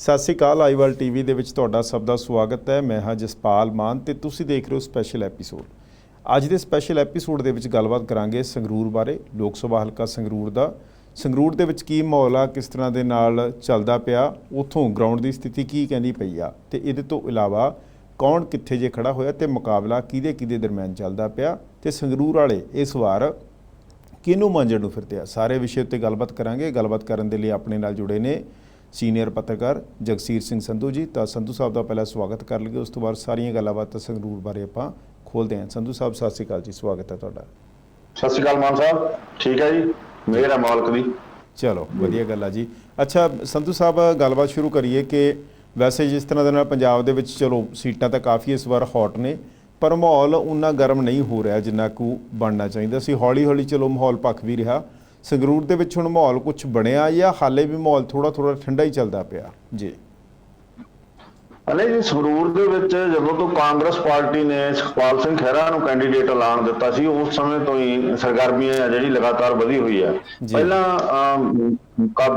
ਸਤਿ ਸ਼੍ਰੀ ਅਕਾਲ ਆਈਵਾਲ ਟੀਵੀ ਦੇ ਵਿੱਚ ਤੁਹਾਡਾ ਸਭ ਦਾ ਸਵਾਗਤ ਹੈ। ਮੈਂ ਹਾਂ ਜਸਪਾਲ ਮਾਨ ਤੇ ਤੁਸੀਂ ਦੇਖ ਰਹੇ ਹੋ ਸਪੈਸ਼ਲ ਐਪੀਸੋਡ। ਅੱਜ ਦੇ ਸਪੈਸ਼ਲ ਐਪੀਸੋਡ ਦੇ ਵਿੱਚ ਗੱਲਬਾਤ ਕਰਾਂਗੇ ਸੰਗਰੂਰ ਬਾਰੇ, ਲੋਕ ਸਭਾ ਹਲਕਾ ਸੰਗਰੂਰ ਦਾ। ਸੰਗਰੂਰ ਦੇ ਵਿੱਚ ਕੀ ਮਾਹੌਲ ਆ, ਕਿਸ ਤਰ੍ਹਾਂ ਦੇ ਨਾਲ ਚੱਲਦਾ ਪਿਆ, ਉਥੋਂ ਗਰਾਊਂਡ ਦੀ ਸਥਿਤੀ ਕੀ ਕਹਿੰਦੀ ਪਈ ਆ ਤੇ ਇਹਦੇ ਤੋਂ ਇਲਾਵਾ ਕੌਣ ਕਿੱਥੇ ਜੇ ਖੜਾ ਹੋਇਆ ਤੇ ਮੁਕਾਬਲਾ ਕਿਹਦੇ ਕਿਹਦੇ ਦਰਮਿਆਨ ਚੱਲਦਾ ਪਿਆ ਤੇ ਸੰਗਰੂਰ ਵਾਲੇ ਇਸ ਵਾਰ ਕਿਹਨੂੰ ਮੰਜਣ ਨੂੰ ਫਿਰਦੇ ਆ? ਸਾਰੇ ਵਿਸ਼ੇ ਉੱਤੇ ਗੱਲਬਾਤ ਕਰਾਂਗੇ। ਗੱਲਬਾਤ ਕਰਨ ਦੇ ਲਈ ਆਪਣੇ ਨਾਲ ਜੁੜੇ ਨੇ ਸੀਨੀਅਰ ਪੱਤਰਕਾਰ ਜਗਸੀਰ ਸਿੰਘ ਸੰਧੂ ਜੀ ਤਾਂ ਸੰਧੂ ਸਾਹਿਬ ਦਾ ਪਹਿਲਾਂ ਸਵਾਗਤ ਕਰ ਲਈਏ। ਉਸ ਤੋਂ ਬਾਅਦ ਸਾਰੀਆਂ ਗੱਲਾਂ ਬਾਤਾਂ ਸੰਗਰੂਰ ਬਾਰੇ ਆਪਾਂ ਖੋਲਦੇ ਹਾਂ। ਸੰਧੂ ਸਾਹਿਬ ਸਤਿ ਸ਼੍ਰੀ ਅਕਾਲ ਜੀ। ਸਵਾਗਤ ਹੈ ਤੁਹਾਡਾ। ਸਤਿ ਸ਼੍ਰੀ ਅਕਾਲ ਮਾਨ ਸਾਹਿਬ। ਠੀਕ ਹੈ ਜੀ? ਮੇਰਾ ਮਾਲਕ ਦੀ ਚਲੋ ਵਧੀਆ ਗੱਲ ਆ ਜੀ। ਅੱਛਾ ਸੰਧੂ ਸਾਹਿਬ ਗੱਲਬਾਤ ਸ਼ੁਰੂ ਕਰੀਏ ਕਿ ਵੈਸੇ ਜਿਸ ਤਰ੍ਹਾਂ ਦੇ ਨਾਲ ਪੰਜਾਬ ਦੇ ਵਿੱਚ ਚਲੋ ਸੀਟਾਂ ਤਾਂ ਕਾਫੀ ਇਸ ਵਾਰ ਹੌਟ ਨੇ ਪਰ ਮਾਹੌਲ ਉਨਾ ਗਰਮ ਨਹੀਂ ਹੋ ਰਿਹਾ ਜਿੰਨਾ ਕੁ ਬਣਨਾ ਚਾਹੀਦਾ ਸੀ। ਹੌਲੀ ਹੌਲੀ ਚਲੋ ਮਾਹੌਲ ਪੱਕ ਵੀ ਰਿਹਾ। ਸੰਗਰੂਰ ਦੇ ਵਿੱਚ ਹੁਣ ਮਾਹੌਲ ਕੁਝ ਬਣਿਆ ਜਾਂ ਹਾਲੇ ਵੀ ਮਾਹੌਲ ਥੋੜਾ ਥੋੜਾ ਠੰਡਾ ਹੀ ਚੱਲਦਾ ਪਿਆ? ਜੀ। ਹਲੇ ਜੀ ਸੰਗਰੂਰ ਦੇ ਵਿੱਚ ਜਦੋਂ ਤੋਂ ਕਾਂਗਰਸ ਪਾਰਟੀ ਨੇ ਸੁਖਪਾਲ ਸਿੰਘ ਖਹਿਰਾ ਨੂੰ ਕੈਂਡੀਡੇਟ ਐਲਾਨ ਦਿੱਤਾ ਸੀ ਉਸ ਸਮੇਂ ਤੋਂ ਹੀ ਸਰਗਰਮੀ ਹੈ ਜਿਹੜੀ ਲਗਾਤਾਰ ਵਧੀ ਹੋਈ ਹੈ। ਪਹਿਲਾਂ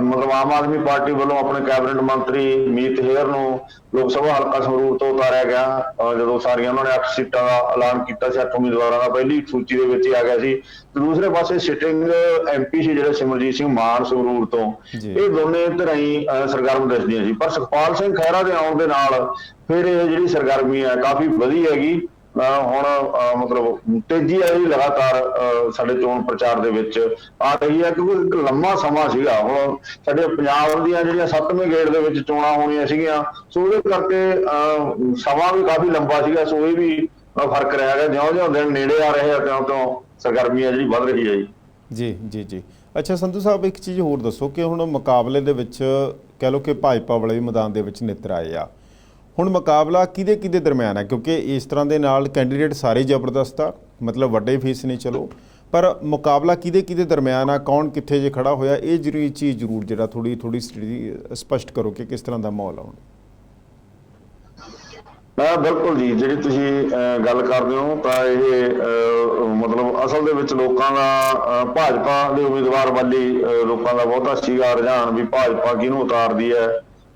ਮਤਲਬ ਆਮ ਆਦਮੀ ਪਾਰਟੀ ਵੱਲੋਂ ਆਪਣੇ ਕੈਬਨਿਟ ਮੰਤਰੀ ਮੀਤ ਹੇਅਰ ਨੂੰ ਲੋਕ ਸਭਾ ਹਲਕਾ ਸੰਗਰੂਰ ਤੋਂ ਉਤਾਰਿਆ ਗਿਆ। ਜਦੋਂ ਸਾਰੀਆਂ ਉਹਨਾਂ ਨੇ 8 ਸੀਟਾਂ ਦਾ ਐਲਾਨ ਕੀਤਾ ਸੀ 8 ਉਮੀਦਵਾਰਾਂ ਦਾ ਪਹਿਲੀ ਸੂਚੀ ਦੇ ਵਿੱਚ ਹੀ ਆ ਗਿਆ ਸੀ। ਦੂਸਰੇ ਪਾਸੇ ਸਿਟਿੰਗ ਐਮਪੀ ਸੀ ਜਿਹੜੇ ਸਿਮਰਜੀਤ ਸਿੰਘ ਮਾਨ ਸੰਗਰੂਰ ਤੋਂ। ਇਹ ਦੋਨੇ ਧਿਰਾਂ ਹੀ ਸਰਗਰਮ ਦਿਸਦੀਆਂ ਸੀ। ਪਰ ਸੁਖਪਾਲ ਸਿੰਘ ਖਹਿਰਾ ਦੇ ਆਉਣ ਦੇ ਨਾਲ ਫਿਰ ਇਹ ਜਿਹੜੀ ਸਰਗਰਮੀ ਹੈ ਕਾਫੀ ਵਧੀ ਹੈਗੀ। ਹੁਣ ਮਤਲਬ ਤੇਜ਼ੀ ਆ ਜਿਹੜੀ ਲਗਾਤਾਰ ਸਾਡੇ ਚੋਣ ਪ੍ਰਚਾਰ ਦੇ ਵਿੱਚ। ਆ ਰਹੀ ਹੈ ਕਿਉਂਕਿ ਇੱਕ ਲੰਮਾ ਸਮਾਂ ਸੀਗਾ। ਹੁਣ ਸਾਡੇ ਪੰਜਾਬ ਦੀਆਂ ਜਿਹੜੀਆਂ ਸੱਤਵੇਂ ਗੇੜ ਦੇ ਵਿੱਚ ਚੋਣਾਂ ਹੋਣੀਆਂ ਸੀਗੀਆਂ ਸੋ ਉਹਦੇ ਕਰਕੇ ਸਮਾਂ ਵੀ ਕਾਫੀ ਲੰਬਾ ਸੀਗਾ ਸੋ ਇਹ ਵੀ ਫ਼ਰਕ ਰਿਹਾ ਹੈਗਾ ਜਿਉਂ-ਜਿਉਂ ਦਿਨ ਨੇੜੇ ਆ ਰਹੇ ਆ ਤਿਉਂ-ਤਿਉਂ ਸਰਗਰਮੀ ਆ ਜਿਹੜੀ ਵੱਧ ਰਹੀ ਹੈ ਜੀ। ਜੀ ਜੀ ਜੀ। ਅੱਛਾ, ਸੰਧੂ ਸਾਹਿਬ, ਇੱਕ ਚੀਜ਼ ਹੋਰ ਦੱਸੋ ਕਿ ਹੁਣ ਮੁਕਾਬਲੇ ਦੇ ਵਿੱਚ ਕਹਿ ਲਓ ਕਿ ਭਾਜਪਾ ਵਾਲੇ ਵੀ ਮੈਦਾਨ ਦੇ ਵਿੱਚ ਨਿੱਤਰ ਆਏ ਆ। ਹੁਣ ਮੁਕਾਬਲਾ ਕਿਹਦੇ ਕਿਹਦੇ ਦਰਮਿਆਨ ਹੈ? ਕਿਉਂਕਿ ਇਸ ਤਰ੍ਹਾਂ ਦੇ ਨਾਲ ਕੈਂਡੀਡੇਟ ਸਾਰੇ ਜ਼ਬਰਦਸਤ ਆ, ਮਤਲਬ ਵੱਡੇ ਫੀਸ ਨਹੀਂ ਚਲੋ। ਪਰ ਮੁਕਾਬਲਾ ਕਿਹਦੇ ਕਿਹਦੇ ਦਰਮਿਆਨ ਆ? ਕੌਣ ਕਿੱਥੇ ਜੇ ਖੜਾ ਹੋਇਆ? ਇਹ ਜ਼ਰੂਰੀ ਚੀਜ਼ ਜ਼ਰੂਰ ਜਿਹੜਾ ਥੋੜੀ ਥੋੜੀ ਸਪਸ਼ਟ ਕਰੋ ਕਿ ਕਿਸ ਤਰ੍ਹਾਂ ਦਾ ਮਾਹੌਲ ਆ ਹੁਣ। ਹਾਂ ਬਿਲਕੁਲ ਜੀ ਜਿਹੜੀ ਤੁਸੀਂ ਗੱਲ ਕਰਦੇ ਹੋ ਤਾਂ ਇਹ ਮਤਲਬ ਅਸਲ ਦੇ ਵਿੱਚ ਲੋਕਾਂ ਦਾ ਭਾਜਪਾ ਦੇ ਉਮੀਦਵਾਰ ਵੱਲੀ ਲੋਕਾਂ ਦਾ ਬਹੁਤਾ ਸੀਗਾ ਰੁਝਾਨ ਵੀ ਭਾਜਪਾ ਕਿਹਨੂੰ ਉਤਾਰਦੀ ਹੈ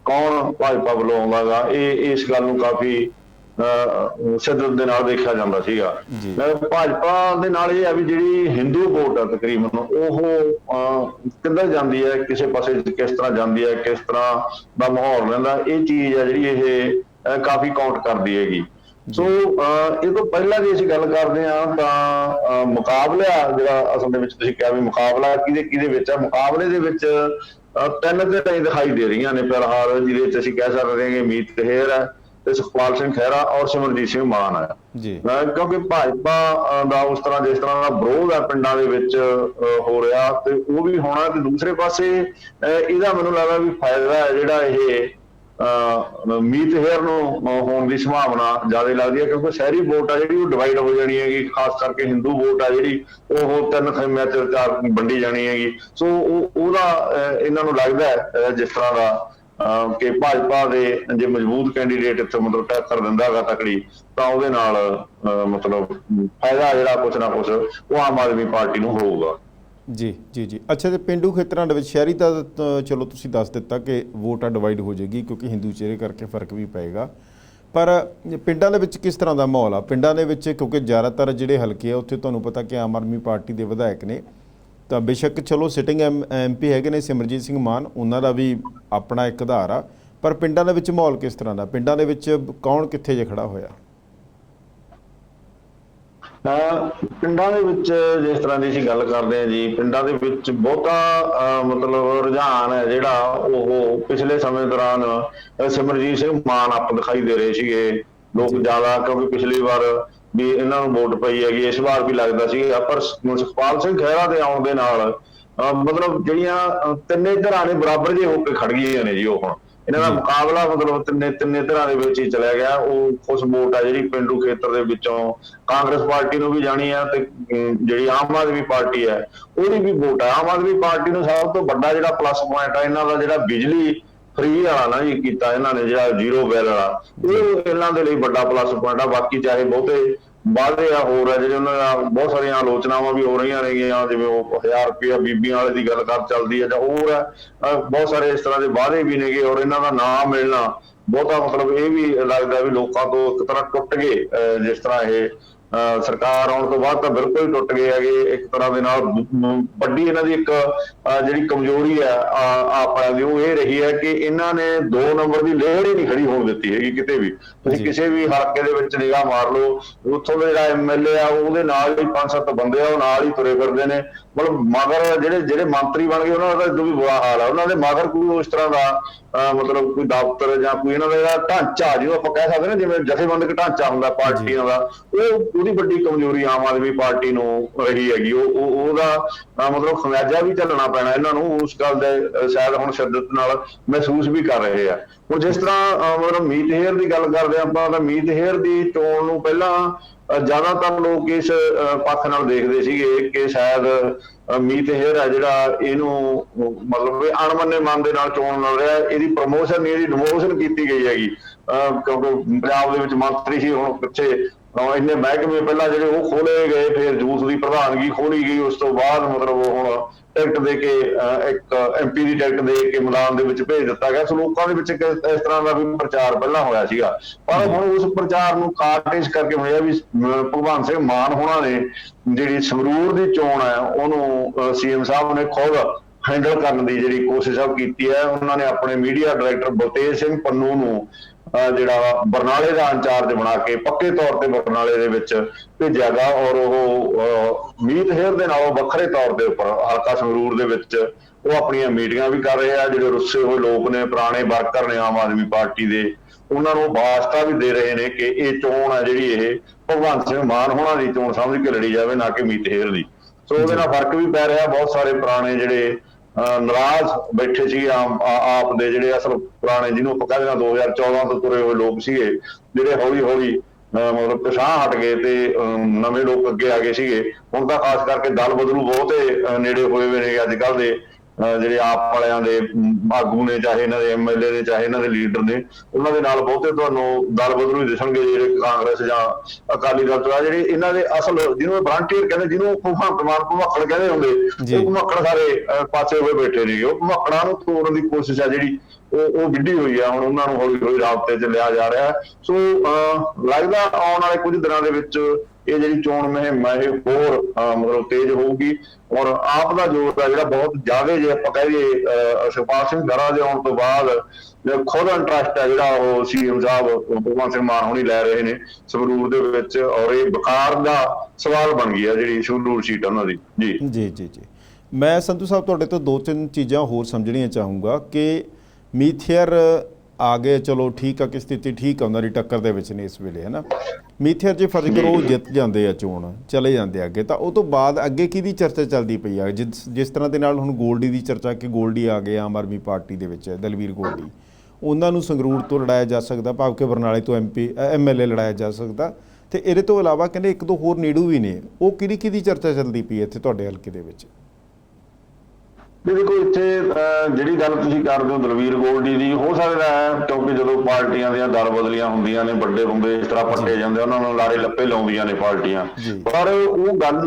ਕੌਣ ਭਾਜਪਾ ਵੱਲੋਂ ਆਉਂਦਾਗਾ ਇਹ ਇਸ ਗੱਲ ਨੂੰ ਕਾਫੀ ਸ਼ਿੱਦਤ ਦੇ ਨਾਲ ਦੇਖਿਆ ਜਾਂਦਾ ਸੀਗਾ। ਭਾਜਪਾ ਦੇ ਨਾਲ ਇਹ ਹੈ ਵੀ ਜਿਹੜੀ ਹਿੰਦੂ ਵੋਟ ਹੈ ਤਕਰੀਬਨ ਉਹ ਕਿੱਧਰ ਜਾਂਦੀ ਹੈ ਕਿਸੇ ਪਾਸੇ ਕਿਸ ਤਰ੍ਹਾਂ ਜਾਂਦੀ ਹੈ ਕਿਸ ਤਰ੍ਹਾਂ ਦਾ ਮਾਹੌਲ ਰਹਿੰਦਾ ਇਹ ਚੀਜ਼ ਹੈ ਜਿਹੜੀ ਇਹ ਕਾਫੀ ਕਾਊਂਟ ਕਰਦੀ ਹੈਗੀ। ਸੋ ਇਹ ਤੋਂ ਪਹਿਲਾਂ ਜੇ ਅਸੀਂ ਗੱਲ ਕਰਦੇ ਹਾਂ ਤਾਂ ਮੁਕਾਬਲਾ ਜਿਹੜਾ ਅਸਲ ਦੇ ਵਿੱਚ ਤੁਸੀਂ ਕਿਹਾ ਵੀ ਮੁਕਾਬਲਾ ਕਿਹਦੇ ਕਿਹਦੇ ਵਿੱਚ ਹੈ ਮੁਕਾਬਲੇ ਦੇ ਵਿੱਚ ਤਿੰਨ ਤੇ ਹੀ ਦਿਖਾਈ ਦੇ ਰਹੀਆਂ ਨੇ ਫਿਲਹਾਲ ਜਿਹਦੇ ਵਿੱਚ ਅਸੀਂ ਕਹਿ ਸਕਦੇ ਹਾਂ ਕਿ ਮੀਤ ਹੇਰ ਹੈ ਤੇ ਸੁਖਪਾਲ ਸਿੰਘ ਖਹਿਰਾ ਔਰ ਸਿਮਰਜੀਤ ਸਿੰਘ ਮਾਨ ਹੈ। ਜੀ। ਕਿਉਂਕਿ ਭਾਜਪਾ ਦਾ ਉਸ ਤਰ੍ਹਾਂ ਜਿਸ ਤਰ੍ਹਾਂ ਦਾ ਵਿਰੋਧ ਹੈ ਪਿੰਡਾਂ ਦੇ ਵਿੱਚ ਹੋ ਰਿਹਾ ਤੇ ਉਹ ਵੀ ਹੋਣਾ ਤੇ ਦੂਸਰੇ ਪਾਸੇ ਇਹਦਾ ਮੈਨੂੰ ਲੱਗਦਾ ਵੀ ਫਾਇਦਾ ਹੈ ਜਿਹੜਾ ਇਹ ਮੀਤ ਹੇਅਰ ਨੂੰ ਹੋਣ ਦੀ ਸੰਭਾਵਨਾ ਜ਼ਿਆਦਾ ਲੱਗਦੀ ਹੈ ਕਿਉਂਕਿ ਸ਼ਹਿਰੀ ਵੋਟ ਆ ਜਿਹੜੀ ਉਹ ਡਿਵਾਈਡ ਹੋ ਜਾਣੀ ਹੈਗੀ, ਖਾਸ ਕਰਕੇ ਹਿੰਦੂ ਵੋਟ ਆ ਜਿਹੜੀ, ਉਹ ਤਿੰਨ ਖੇਮਿਆਂ ਚ ਚਾਰ ਵੰਡੀ ਜਾਣੀ ਹੈਗੀ। ਸੋ ਉਹਦਾ, ਅਹ, ਇਹਨਾਂ ਨੂੰ ਲੱਗਦਾ ਜਿਸ ਤਰ੍ਹਾਂ ਦਾ, ਅਹ, ਕਿ ਭਾਜਪਾ ਦੇ ਜੇ ਮਜ਼ਬੂਤ ਕੈਂਡੀਡੇਟ ਇੱਥੇ ਮਤਲਬ ਟੱਕਰ ਦਿੰਦਾ ਹੈਗਾ ਤਕੜੀ, ਤਾਂ ਉਹਦੇ ਨਾਲ, ਅਹ, ਮਤਲਬ ਫਾਇਦਾ ਜਿਹੜਾ ਕੁਛ ਨਾ ਕੁਛ ਉਹ ਆਮ ਆਦਮੀ ਪਾਰਟੀ ਨੂੰ ਹੋਊਗਾ। ਜੀ ਜੀ ਜੀ। ਅੱਛਾ, ਤੇ ਪਿੰਡੂ ਖੇਤਰਾਂ ਦੇ ਵਿੱਚ ਸ਼ਹਿਰੀ ਦਾ ਚਲੋ ਤੁਸੀਂ ਦੱਸ ਦਿੱਤਾ ਕਿ ਵੋਟ ਆ ਡਿਵਾਈਡ ਹੋ ਜਾਏਗੀ ਕਿਉਂਕਿ ਹਿੰਦੂ ਚਿਹਰੇ ਕਰਕੇ ਫ਼ਰਕ ਵੀ ਪਏਗਾ। ਪਰ ਪਿੰਡਾਂ ਦੇ ਵਿੱਚ ਕਿਸ ਤਰ੍ਹਾਂ ਦਾ ਮਾਹੌਲ ਆ? ਪਿੰਡਾਂ ਦੇ ਵਿੱਚ ਕਿਉਂਕਿ ਜ਼ਿਆਦਾਤਰ ਜਿਹੜੇ ਹਲਕੇ ਆ, ਉੱਥੇ ਤੁਹਾਨੂੰ ਪਤਾ ਕਿ ਆਮ ਆਦਮੀ ਪਾਰਟੀ ਦੇ ਵਿਧਾਇਕ ਨੇ। ਤਾਂ ਬੇਸ਼ੱਕ ਚਲੋ ਸਿਟਿੰਗ ਐਮਪੀ ਹੈਗੇ ਨੇ ਸਿਮਰਜੀਤ ਸਿੰਘ ਮਾਨ, ਉਹਨਾਂ ਦਾ ਵੀ ਆਪਣਾ ਇੱਕ ਆਧਾਰ ਆ। ਪਰ ਪਿੰਡਾਂ ਦੇ ਵਿੱਚ ਮਾਹੌਲ ਕਿਸ ਤਰ੍ਹਾਂ ਦਾ? ਪਿੰਡਾਂ ਦੇ ਵਿੱਚ ਕੌਣ ਕਿੱਥੇ ਜੇ ਖੜਾ ਹੋਇਆ? ਪਿੰਡਾਂ ਦੇ ਵਿੱਚ ਜਿਸ ਤਰ੍ਹਾਂ ਦੀ ਅਸੀਂ ਗੱਲ ਕਰਦੇ ਹਾਂ ਜੀ ਪਿੰਡਾਂ ਦੇ ਵਿੱਚ ਬਹੁਤਾ ਮਤਲਬ ਰੁਝਾਨ ਹੈ ਜਿਹੜਾ ਉਹ ਪਿਛਲੇ ਸਮੇਂ ਦੌਰਾਨ ਸਿਮਰਜੀਤ ਸਿੰਘ ਮਾਨ ਆਪ ਦਿਖਾਈ ਦੇ ਰਹੇ ਸੀਗੇ। ਲੋਕ ਜ਼ਿਆਦਾ ਕਿਉਂਕਿ ਪਿਛਲੀ ਵਾਰ ਵੀ ਇਹਨਾਂ ਨੂੰ ਵੋਟ ਪਈ ਹੈਗੀ ਇਸ ਵਾਰ ਵੀ ਲੱਗਦਾ ਸੀ। ਪਰ ਸੁਖਪਾਲ ਸਿੰਘ ਖਹਿਰਾ ਦੇ ਆਉਣ ਦੇ ਨਾਲ ਮਤਲਬ ਜਿਹੜੀਆਂ ਤਿੰਨੇ ਧਿਰਾਂ ਨੇ ਬਰਾਬਰ ਜੇ ਹੋ ਕੇ ਖੜ ਗਈਆਂ ਨੇ ਜੀ ਉਹ ਹੁਣ। ਇਹਨਾਂ ਦਾ। ਮੁਕਾਬਲਾ ਮਤਲਬ ਤਿੰਨੇ ਤਿੰਨੇ ਧਿਰਾਂ ਦੇ ਵਿੱਚ ਹੀ ਚਲਿਆ ਗਿਆ। ਉਹ ਉਸ ਵੋਟ ਆ ਜਿਹੜੀ ਪਿੰਡੂ ਖੇਤਰ ਦੇ ਵਿੱਚੋਂ ਕਾਂਗਰਸ ਪਾਰਟੀ ਨੂੰ ਵੀ ਜਾਣੀ ਆ ਤੇ ਜਿਹੜੀ ਆਮ ਆਦਮੀ ਪਾਰਟੀ ਹੈ ਉਹਦੀ ਵੀ ਵੋਟ ਆ। ਆਮ ਆਦਮੀ ਪਾਰਟੀ ਨੂੰ ਸਭ ਤੋਂ ਵੱਡਾ ਜਿਹੜਾ ਪਲੱਸ ਪੁਆਇੰਟ ਆ ਇਹਨਾਂ ਦਾ ਜਿਹੜਾ ਬਿਜਲੀ ਫ੍ਰੀ ਵਾਲਾ ਨਾ ਜੀ ਕੀਤਾ ਇਹਨਾਂ ਨੇ ਜਿਹੜਾ ਜ਼ੀਰੋ ਬਿੱਲ ਵਾਲਾ। ਉਹ ਇਹਨਾਂ ਦੇ ਲਈ ਵੱਡਾ ਪਲੱਸ ਪੁਆਇੰਟ ਆ। ਬਾਕੀ ਚਾਹੇ ਬਹੁਤੇ ਵਾਅਦੇ ਆ ਹੋਰ ਆ, ਜਿਹੜੇ ਉਹਨਾਂ ਦਾ ਬਹੁਤ ਸਾਰੀਆਂ ਆਲੋਚਨਾਵਾਂ ਵੀ ਹੋ ਰਹੀਆਂ ਨੇਗੀਆਂ, ਜਿਵੇਂ ਉਹ 1000 ਰੁਪਇਆ ਬੀਬੀਆਂ ਵਾਲੇ ਦੀ ਗੱਲ ਕਰ ਚੱਲਦੀ ਹੈ ਜਾਂ ਹੋਰ ਆ ਬਹੁਤ ਸਾਰੇ ਇਸ ਤਰ੍ਹਾਂ ਦੇ ਵਾਅਦੇ ਵੀ ਨੇਗੇ ਔਰ ਇਹਨਾਂ ਦਾ ਨਾਮ ਮਿਲਣਾ ਬਹੁਤਾ ਮਤਲਬ ਇਹ ਵੀ ਲੱਗਦਾ ਵੀ ਲੋਕਾਂ ਤੋਂ ਇੱਕ ਤਰ੍ਹਾਂ ਟੁੱਟ ਗਏ, ਅਹ ਜਿਸ ਤਰ੍ਹਾਂ ਇਹ ਸਰਕਾਰ ਆਉਣ ਤੋਂ ਬਾਅਦ ਤਾਂ ਬਿਲਕੁਲ ਹੀ ਟੁੱਟ ਗਏ ਹੈਗੇ ਇੱਕ ਤਰ੍ਹਾਂ ਦੇ ਨਾਲ ਵੱਡੀ ਇਹਨਾਂ ਦੀ ਇੱਕ ਜਿਹੜੀ ਕਮਜ਼ੋਰੀ ਹੈ ਆਪਣਾ ਦੀ ਉਹ ਇਹ ਰਹੀ ਹੈ ਕਿ ਇਹਨਾਂ ਨੇ ਦੋ ਨੰਬਰ ਦੀ ਲਹਿਰ ਹੀ ਨਹੀਂ ਖੜੀ ਹੋਣ ਦਿੱਤੀ ਹੈਗੀ ਕਿਤੇ ਵੀ ਤੁਸੀਂ ਜੀ। ਕਿਸੇ ਵੀ ਹਲਕੇ ਦੇ ਵਿੱਚ ਨਿਗਾਹ ਮਾਰ ਲਓ ਉੱਥੋਂ ਦਾ ਜਿਹੜਾ ਐਮਐਲਏ ਆ ਉਹਦੇ ਨਾਲ ਹੀ ਪੰਜ ਸੱਤ ਬੰਦੇ ਆ ਉਹ ਨਾਲ ਹੀ ਤੁਰੇ ਫਿਰਦੇ ਨੇ ਮਤਲਬ ਮਗਰ ਜਿਹੜੇ ਜਿਹੜੇ ਮੰਤਰੀ ਬਣ ਗਏ ਉਹਨਾਂ ਦਾ ਇਦੋਂ ਵੀ ਬੁਰਾ ਹਾਲ ਆ ਉਹਨਾਂ ਦੇ ਮਗਰ ਕੋਈ ਉਸ ਤਰ੍ਹਾਂ ਦਾ ਮਤਲਬ ਕੋਈ ਦਫ਼ਤਰ ਜਾਂ ਕੋਈ ਇਹਨਾਂ ਦਾ ਜਿਹੜਾ ਢਾਂਚਾ ਜਿਹਨੂੰ ਆਪਾਂ ਕਹਿ ਸਕਦੇ ਨਾ ਜਿਵੇਂ ਜਥੇਬੰਦਕ ਢਾਂਚਾ ਹੁੰਦਾ ਪਾਰਟੀਆਂ ਦਾ, ਉਹ ਉਹਦੀ ਵੱਡੀ ਕਮਜ਼ੋਰੀ ਆਮ ਆਦਮੀ ਪਾਰਟੀ ਨੂੰ ਰਹੀ ਹੈਗੀ। ਉਹ, ਉਹ- ਉਹਦਾ ਮਤਲਬ ਖਮਿਆਜਾ ਵੀ ਝੱਲਣਾ ਪੈਣਾ ਇਹਨਾਂ ਨੂੰ, ਉਸ ਗੱਲ ਦੇ ਸ਼ਾਇਦ ਹੁਣ ਸ਼ਿੱਦਤ ਨਾਲ ਮਹਿਸੂਸ ਵੀ ਕਰ ਰਹੇ ਆ। ਹੁਣ ਜਿਸ ਤਰ੍ਹਾਂ ਮਤਲਬ ਮੀਤ ਹੇਅਰ ਦੀ ਗੱਲ ਕਰਦੇ ਆਪਾਂ, ਤਾਂ ਮੀਤ ਹੇਅਰ ਦੀ ਚੋਣ ਨੂੰ ਪਹਿਲਾਂ ਜ਼ਿਆਦਾਤਰ ਲੋਕ ਇਸ ਪੱਖ ਨਾਲ ਦੇਖਦੇ ਸੀਗੇ ਕਿ ਸ਼ਾਇਦ ਮੀਤ ਹੇਅਰ ਹੈ ਜਿਹੜਾ ਇਹਨੂੰ, ਮਤਲਬ ਵੀ ਅਣਮੰਨੇ ਮਨ ਦੇ ਨਾਲ ਚੋਣ ਲੜ ਰਿਹਾ, ਇਹਦੀ ਪ੍ਰਮੋਸ਼ਨ ਨਹੀਂ ਇਹਦੀ ਡਿਮੋਸ਼ਨ ਕੀਤੀ ਗਈ ਹੈਗੀ। ਅਹ, ਕਿਉਂਕਿ ਪੰਜਾਬ ਦੇ ਵਿੱਚ ਮੰਤਰੀ ਸੀ, ਹੁਣ ਪਿੱਛੇ ਅਹ ਇੰਨੇ ਮਹਿਕਮੇ ਪਹਿਲਾਂ ਜਿਹੜੇ ਉਹ ਖੋਲੇ ਗਏ ਫਿਰ ਜੂਸ ਦੀ ਪ੍ਰਧਾਨਗੀ ਖੋਲੀ ਗਈ ਉਸ ਤੋਂ ਬਾਅਦ ਮਤਲਬ ਉਹ ਹੁਣ ਟਿਕਟ ਦੇ ਕੇ ਇੱਕ ਐਮਪੀ ਦੀ ਟਿਕਟ ਦੇ ਕੇ ਮੈਦਾਨ ਦੇ ਵਿੱਚ ਭੇਜ ਦਿੱਤਾ ਗਿਆ। ਸੋ ਲੋਕਾਂ ਦੇ ਵਿੱਚ ਇਸ ਤਰ੍ਹਾਂ ਦਾ ਵੀ ਪ੍ਰਚਾਰ ਪਹਿਲਾਂ ਹੋਇਆ ਸੀਗਾ। ਪਰ ਹੁਣ ਉਸ ਪ੍ਰਚਾਰ ਨੂੰ ਕਾਟੇਜ ਕਰਕੇ ਹੋਇਆ ਵੀ ਭਗਵਾਨ ਸਿੰਘ ਮਾਨ ਹੋਣਾ ਨੇ ਜਿਹੜੀ ਸੰਗਰੂਰ ਦੀ ਚੋਣ ਹੈ ਉਹਨੂੰ ਸੀਐਮ ਸਾਹਿਬ ਨੇ ਖੁਦ ਹੈਂਡਲ ਕਰਨ ਦੀ ਜਿਹੜੀ ਕੋਸ਼ਿਸ਼ ਆ ਕੀਤੀ ਹੈ। ਉਹਨਾਂ ਨੇ ਆਪਣੇ ਮੀਡੀਆ ਡਾਇਰੈਕਟਰ ਬਲਤੇਜ ਸਿੰਘ ਪੰਨੂ ਨੂੰ ਜਿਹੜਾ ਬਰਨਾਲੇ ਦਾ ਇੰਚਾਰਜ ਬਣਾ ਕੇ ਪੱਕੇ ਤੌਰ ਤੇ ਬਰਨਾਲੇ ਦੇ ਵਿੱਚ ਭੇਜਿਆ ਗਾ ਔਰ ਉਹ ਮੀਤ ਹੇਅਰ ਦੇ ਨਾਲੋਂ ਵੱਖਰੇ ਤੌਰ ਦੇ ਉੱਪਰ ਹਲਕਾ ਸੰਗਰੂਰ ਦੇ ਵਿੱਚ ਉਹ ਆਪਣੀਆਂ ਮੀਟਿੰਗਾਂ ਵੀ ਕਰ ਰਹੇ ਆ ਜਿਹੜੇ ਰੁੱਸੇ ਹੋਏ ਲੋਕ ਨੇ ਪੁਰਾਣੇ ਵਰਕਰ ਨੇ ਆਮ ਆਦਮੀ ਪਾਰਟੀ ਦੇ ਉਹਨਾਂ ਨੂੰ ਵਾਸਤਾ ਵੀ ਦੇ ਰਹੇ ਨੇ ਕਿ ਇਹ ਚੋਣ ਹੈ ਜਿਹੜੀ ਇਹ ਭਗਵੰਤ ਸਿੰਘ ਮਾਨ ਹੋਣਾ ਦੀ ਚੋਣ ਸਮਝ ਕੇ ਲੜੀ ਜਾਵੇ ਨਾ ਕਿ ਮੀਤ ਹੇਅਰ ਦੀ। ਸੋ ਉਹਦੇ ਨਾਲ ਫ਼ਰਕ ਵੀ ਪੈ ਰਿਹਾ ਬਹੁਤ ਸਾਰੇ ਪੁਰਾਣੇ ਜਿਹੜੇ ਨਾਰਾਜ਼ ਬੈਠੇ ਸੀ ਆਮ ਆਪ ਦੇ ਜਿਹੜੇ ਅਸਲ ਪੁਰਾਣੇ ਜਿਹਨੂੰ ਆਪਾਂ ਕਹਿੰਦੇ ਹਾਂ 2014 ਤੋਂ ਤੁਰੇ ਹੋਏ ਲੋਕ ਸੀਗੇ ਜਿਹੜੇ ਹੌਲੀ ਹੌਲੀ ਅਹ ਮਤਲਬ ਪਛਾਣ ਹਟ ਗਏ ਤੇ ਅਮ, ਨਵੇਂ ਲੋਕ ਅੱਗੇ ਆ ਗਏ ਸੀਗੇ। ਹੁਣ ਤਾਂ ਖਾਸ ਕਰਕੇ ਦਲ ਬਦਲੂ ਬਹੁਤੇ ਨੇੜੇ ਹੋਏ ਹੋਏ ਨੇ ਅੱਜ ਕੱਲ ਦੇ। ਜਿਹੜੇ ਆਪ ਵਾਲਿਆਂ ਦੇ ਆਗੂ ਨੇ ਚਾਹੇ ਇਹਨਾਂ ਦੇ ਐਮਐਲਏ ਨੇ ਚਾਹੇ ਇਹਨਾਂ ਦੇ ਲੀਡਰ ਨੇ ਉਹਨਾਂ ਦੇ ਨਾਲ ਬਹੁਤੇ ਤੁਹਾਨੂੰ ਦਲ ਬਦਲੂ ਹੀ ਦਿਸਣਗੇ ਜਿਹੜੇ ਕਾਂਗਰਸ ਜਾਂ ਅਕਾਲੀ ਦਲ ਤੋਂ ਜਿਹੜੇ ਇਹਨਾਂ ਦੇ ਅਸਲ ਜਿਹਨੂੰ ਵਲੰਟੀਅਰ ਕਹਿੰਦੇ ਜਿਹਨੂੰ ਭਗਵੰਤ ਮਾਨ ਭਵੱਖੜ ਕਹਿੰਦੇ ਹੁੰਦੇ। ਉਹ ਭਮੱਕੜ ਸਾਰੇ ਪਾਸੇ ਹੋਏ ਬੈਠੇ ਨੇ ਉਹ ਭਮੱਕੜਾਂ ਨੂੰ ਤੋੜਨ ਦੀ ਕੋਸ਼ਿਸ਼ ਆ ਜਿਹੜੀ ਉਹ ਉਹ ਵਿੱਢੀ ਹੋਈ ਆ ਹੁਣ ਉਹਨਾਂ ਨੂੰ ਹੌਲੀ ਹੌਲੀ ਰਾਬਤੇ 'ਚ ਲਿਆ ਜਾ ਰਿਹਾ। ਸੋ ਲੱਗਦਾ ਆਉਣ ਵਾਲੇ ਕੁਝ ਦਿਨਾਂ ਦੇ ਵਿੱਚ ਇਹ ਜਿਹੜੀ ਚੋਣ ਮੁਹਿੰਮ ਹੈ ਇਹ ਹੋਰ ਮਤਲਬ ਤੇਜ਼ ਹੋਊਗੀ ਔਰ ਆਪ ਦਾ ਜੋਰ ਹੈ ਜਿਹੜਾ ਬਹੁਤ ਜ਼ਿਆਦਾ ਜੇ ਆਪਾਂ ਕਹੀਏ ਅਹ, ਸਿੰਘ ਗਰਾ ਦੇ ਆਉਣ ਤੋਂ ਬਾਅਦ ਖੁਦ ਇੰਟਰਸਟ ਹੈ ਜਿਹੜਾ ਉਹ ਸੀਐਮ ਸਾਹਿਬ ਭਗਵੰਤ ਸਿੰਘ ਮਾਨ ਹੋਣੀ ਲੈ ਰਹੇ ਨੇ ਸੰਗਰੂਰ ਦੇ ਵਿੱਚ ਔਰ ਇਹ ਵਕਾਰ ਦਾ ਸਵਾਲ ਬਣ ਗਈ ਹੈ ਜਿਹੜੀ ਸੰਗਰੂਰ ਸੀਟ ਉਹਨਾਂ ਦੀ। ਜੀ। ਜੀ ਜੀ ਜੀ। ਮੈਂ ਸੰਧੂ ਸਾਹਿਬ ਤੁਹਾਡੇ ਤੋਂ ਦੋ ਤਿੰਨ ਚੀਜ਼ਾਂ ਹੋਰ ਸਮਝਣੀਆਂ ਚਾਹੂੰਗਾ ਕਿ ਮੀਥੇਅਰ ਆ ਗਏ ਚਲੋ ਠੀਕ ਆ, ਕਿ ਸਥਿਤੀ ਠੀਕ ਆ, ਉਹਨਾਂ ਦੀ ਟੱਕਰ ਦੇ ਵਿੱਚ ਨੇ ਇਸ ਵੇਲੇ ਹੈ ਨਾ ਮੀਥੇਰ ਜੇ ਫਰਜ਼ ਕਰੋ ਉਹ ਜਿੱਤ ਜਾਂਦੇ ਆ ਚੋਣ, ਚਲੇ ਜਾਂਦੇ ਆ ਅੱਗੇ। ਤਾਂ ਉਹ ਤੋਂ ਬਾਅਦ ਅੱਗੇ ਕਿਹਦੀ ਚਰਚਾ ਚੱਲਦੀ ਪਈ ਆ? ਜਿਸ ਜਿਸ ਤਰ੍ਹਾਂ ਦੇ ਨਾਲ ਹੁਣ ਗੋਲਡੀ ਦੀ ਚਰਚਾ ਕਿ ਗੋਲਡੀ ਆ ਗਏ ਆਮ ਆਦਮੀ ਪਾਰਟੀ ਦੇ ਵਿੱਚ, ਦਲਵੀਰ ਗੋਲਡੀ। ਉਹਨਾਂ ਨੂੰ ਸੰਗਰੂਰ ਤੋਂ ਲੜਾਇਆ ਜਾ ਸਕਦਾ, ਭਾਵ ਕਿ ਬਰਨਾਲੇ ਤੋਂ ਐਮਪੀ ਐਮਐਲਏ ਲੜਾਇਆ ਜਾ ਸਕਦਾ। ਤੇ ਇਹਦੇ ਤੋਂ ਇਲਾਵਾ ਕਹਿੰਦੇ ਇੱਕ ਦੋ ਹੋਰ ਨੀੜੂ ਵੀ ਨੇ। ਉਹ ਕਿਹਦੀ ਕਿਹਦੀ ਚਰਚਾ ਚੱਲਦੀ ਪਈ ਇੱਥੇ ਤੁਹਾਡੇ ਹਲਕੇ ਦੇ ਵਿੱਚ? ਦੇਖੋ ਇੱਥੇ ਜਿਹੜੀ ਗੱਲ ਤੁਸੀਂ ਕਰਦੇ ਹੋ ਦਲਵੀਰ ਗੋਲਡੀ ਦੀ ਹੋ ਸਕਦਾ ਹੈ ਕਿਉਂਕਿ ਜਦੋਂ ਪਾਰਟੀਆਂ ਦੀਆਂ ਦਲ ਬਦਲੀਆਂ ਹੁੰਦੀਆਂ ਨੇ ਵੱਡੇ ਬੰਦੇ ਇਸ ਤਰ੍ਹਾਂ ਪੱਟੇ ਜਾਂਦੇ ਉਹਨਾਂ ਨੂੰ ਲਾਰੇ ਲੱਪੇ ਲਾਉਂਦੀਆਂ ਨੇ ਪਾਰਟੀਆਂ। ਪਰ ਉਹ ਗੱਲ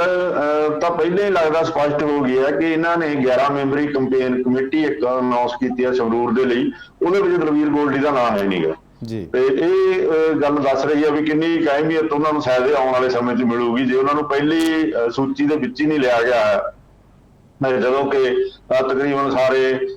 ਤਾਂ ਪਹਿਲਾਂ ਹੀ ਲੱਗਦਾ ਸਪਸ਼ਟ ਹੋ ਗਈ ਹੈ ਕਿ ਇਹਨਾਂ ਨੇ 11 ਮੈਂਬਰੀ ਕੰਪੇਨ ਕਮੇਟੀ ਇੱਕ ਅਨਾਉਂਸ ਕੀਤੀ ਹੈ ਸੰਗਰੂਰ ਦੇ ਲਈ ਉਹਦੇ ਵਿੱਚ ਦਲਵੀਰ ਗੋਲਡੀ ਦਾ ਨਾਮ ਹੈ ਨਹੀਂਗਾ ਜੀ। ਤੇ ਇਹ ਗੱਲ ਦੱਸ ਰਹੀ ਹੈ ਵੀ ਕਿੰਨੀ ਕੁ ਅਹਿਮੀਅਤ ਉਹਨਾਂ ਨੂੰ ਸ਼ਾਇਦ ਆਉਣ ਵਾਲੇ ਸਮੇਂ 'ਚ ਮਿਲੂਗੀ ਜੇ ਉਹਨਾਂ ਨੂੰ ਪਹਿਲੀ ਸੂਚੀ ਦੇ ਵਿੱਚ ਹੀ ਨਹੀਂ ਲਿਆ ਗਿਆ ਜਦੋਂ ਕਿ ਤਕਰੀਬਨ ਸਾਰੇ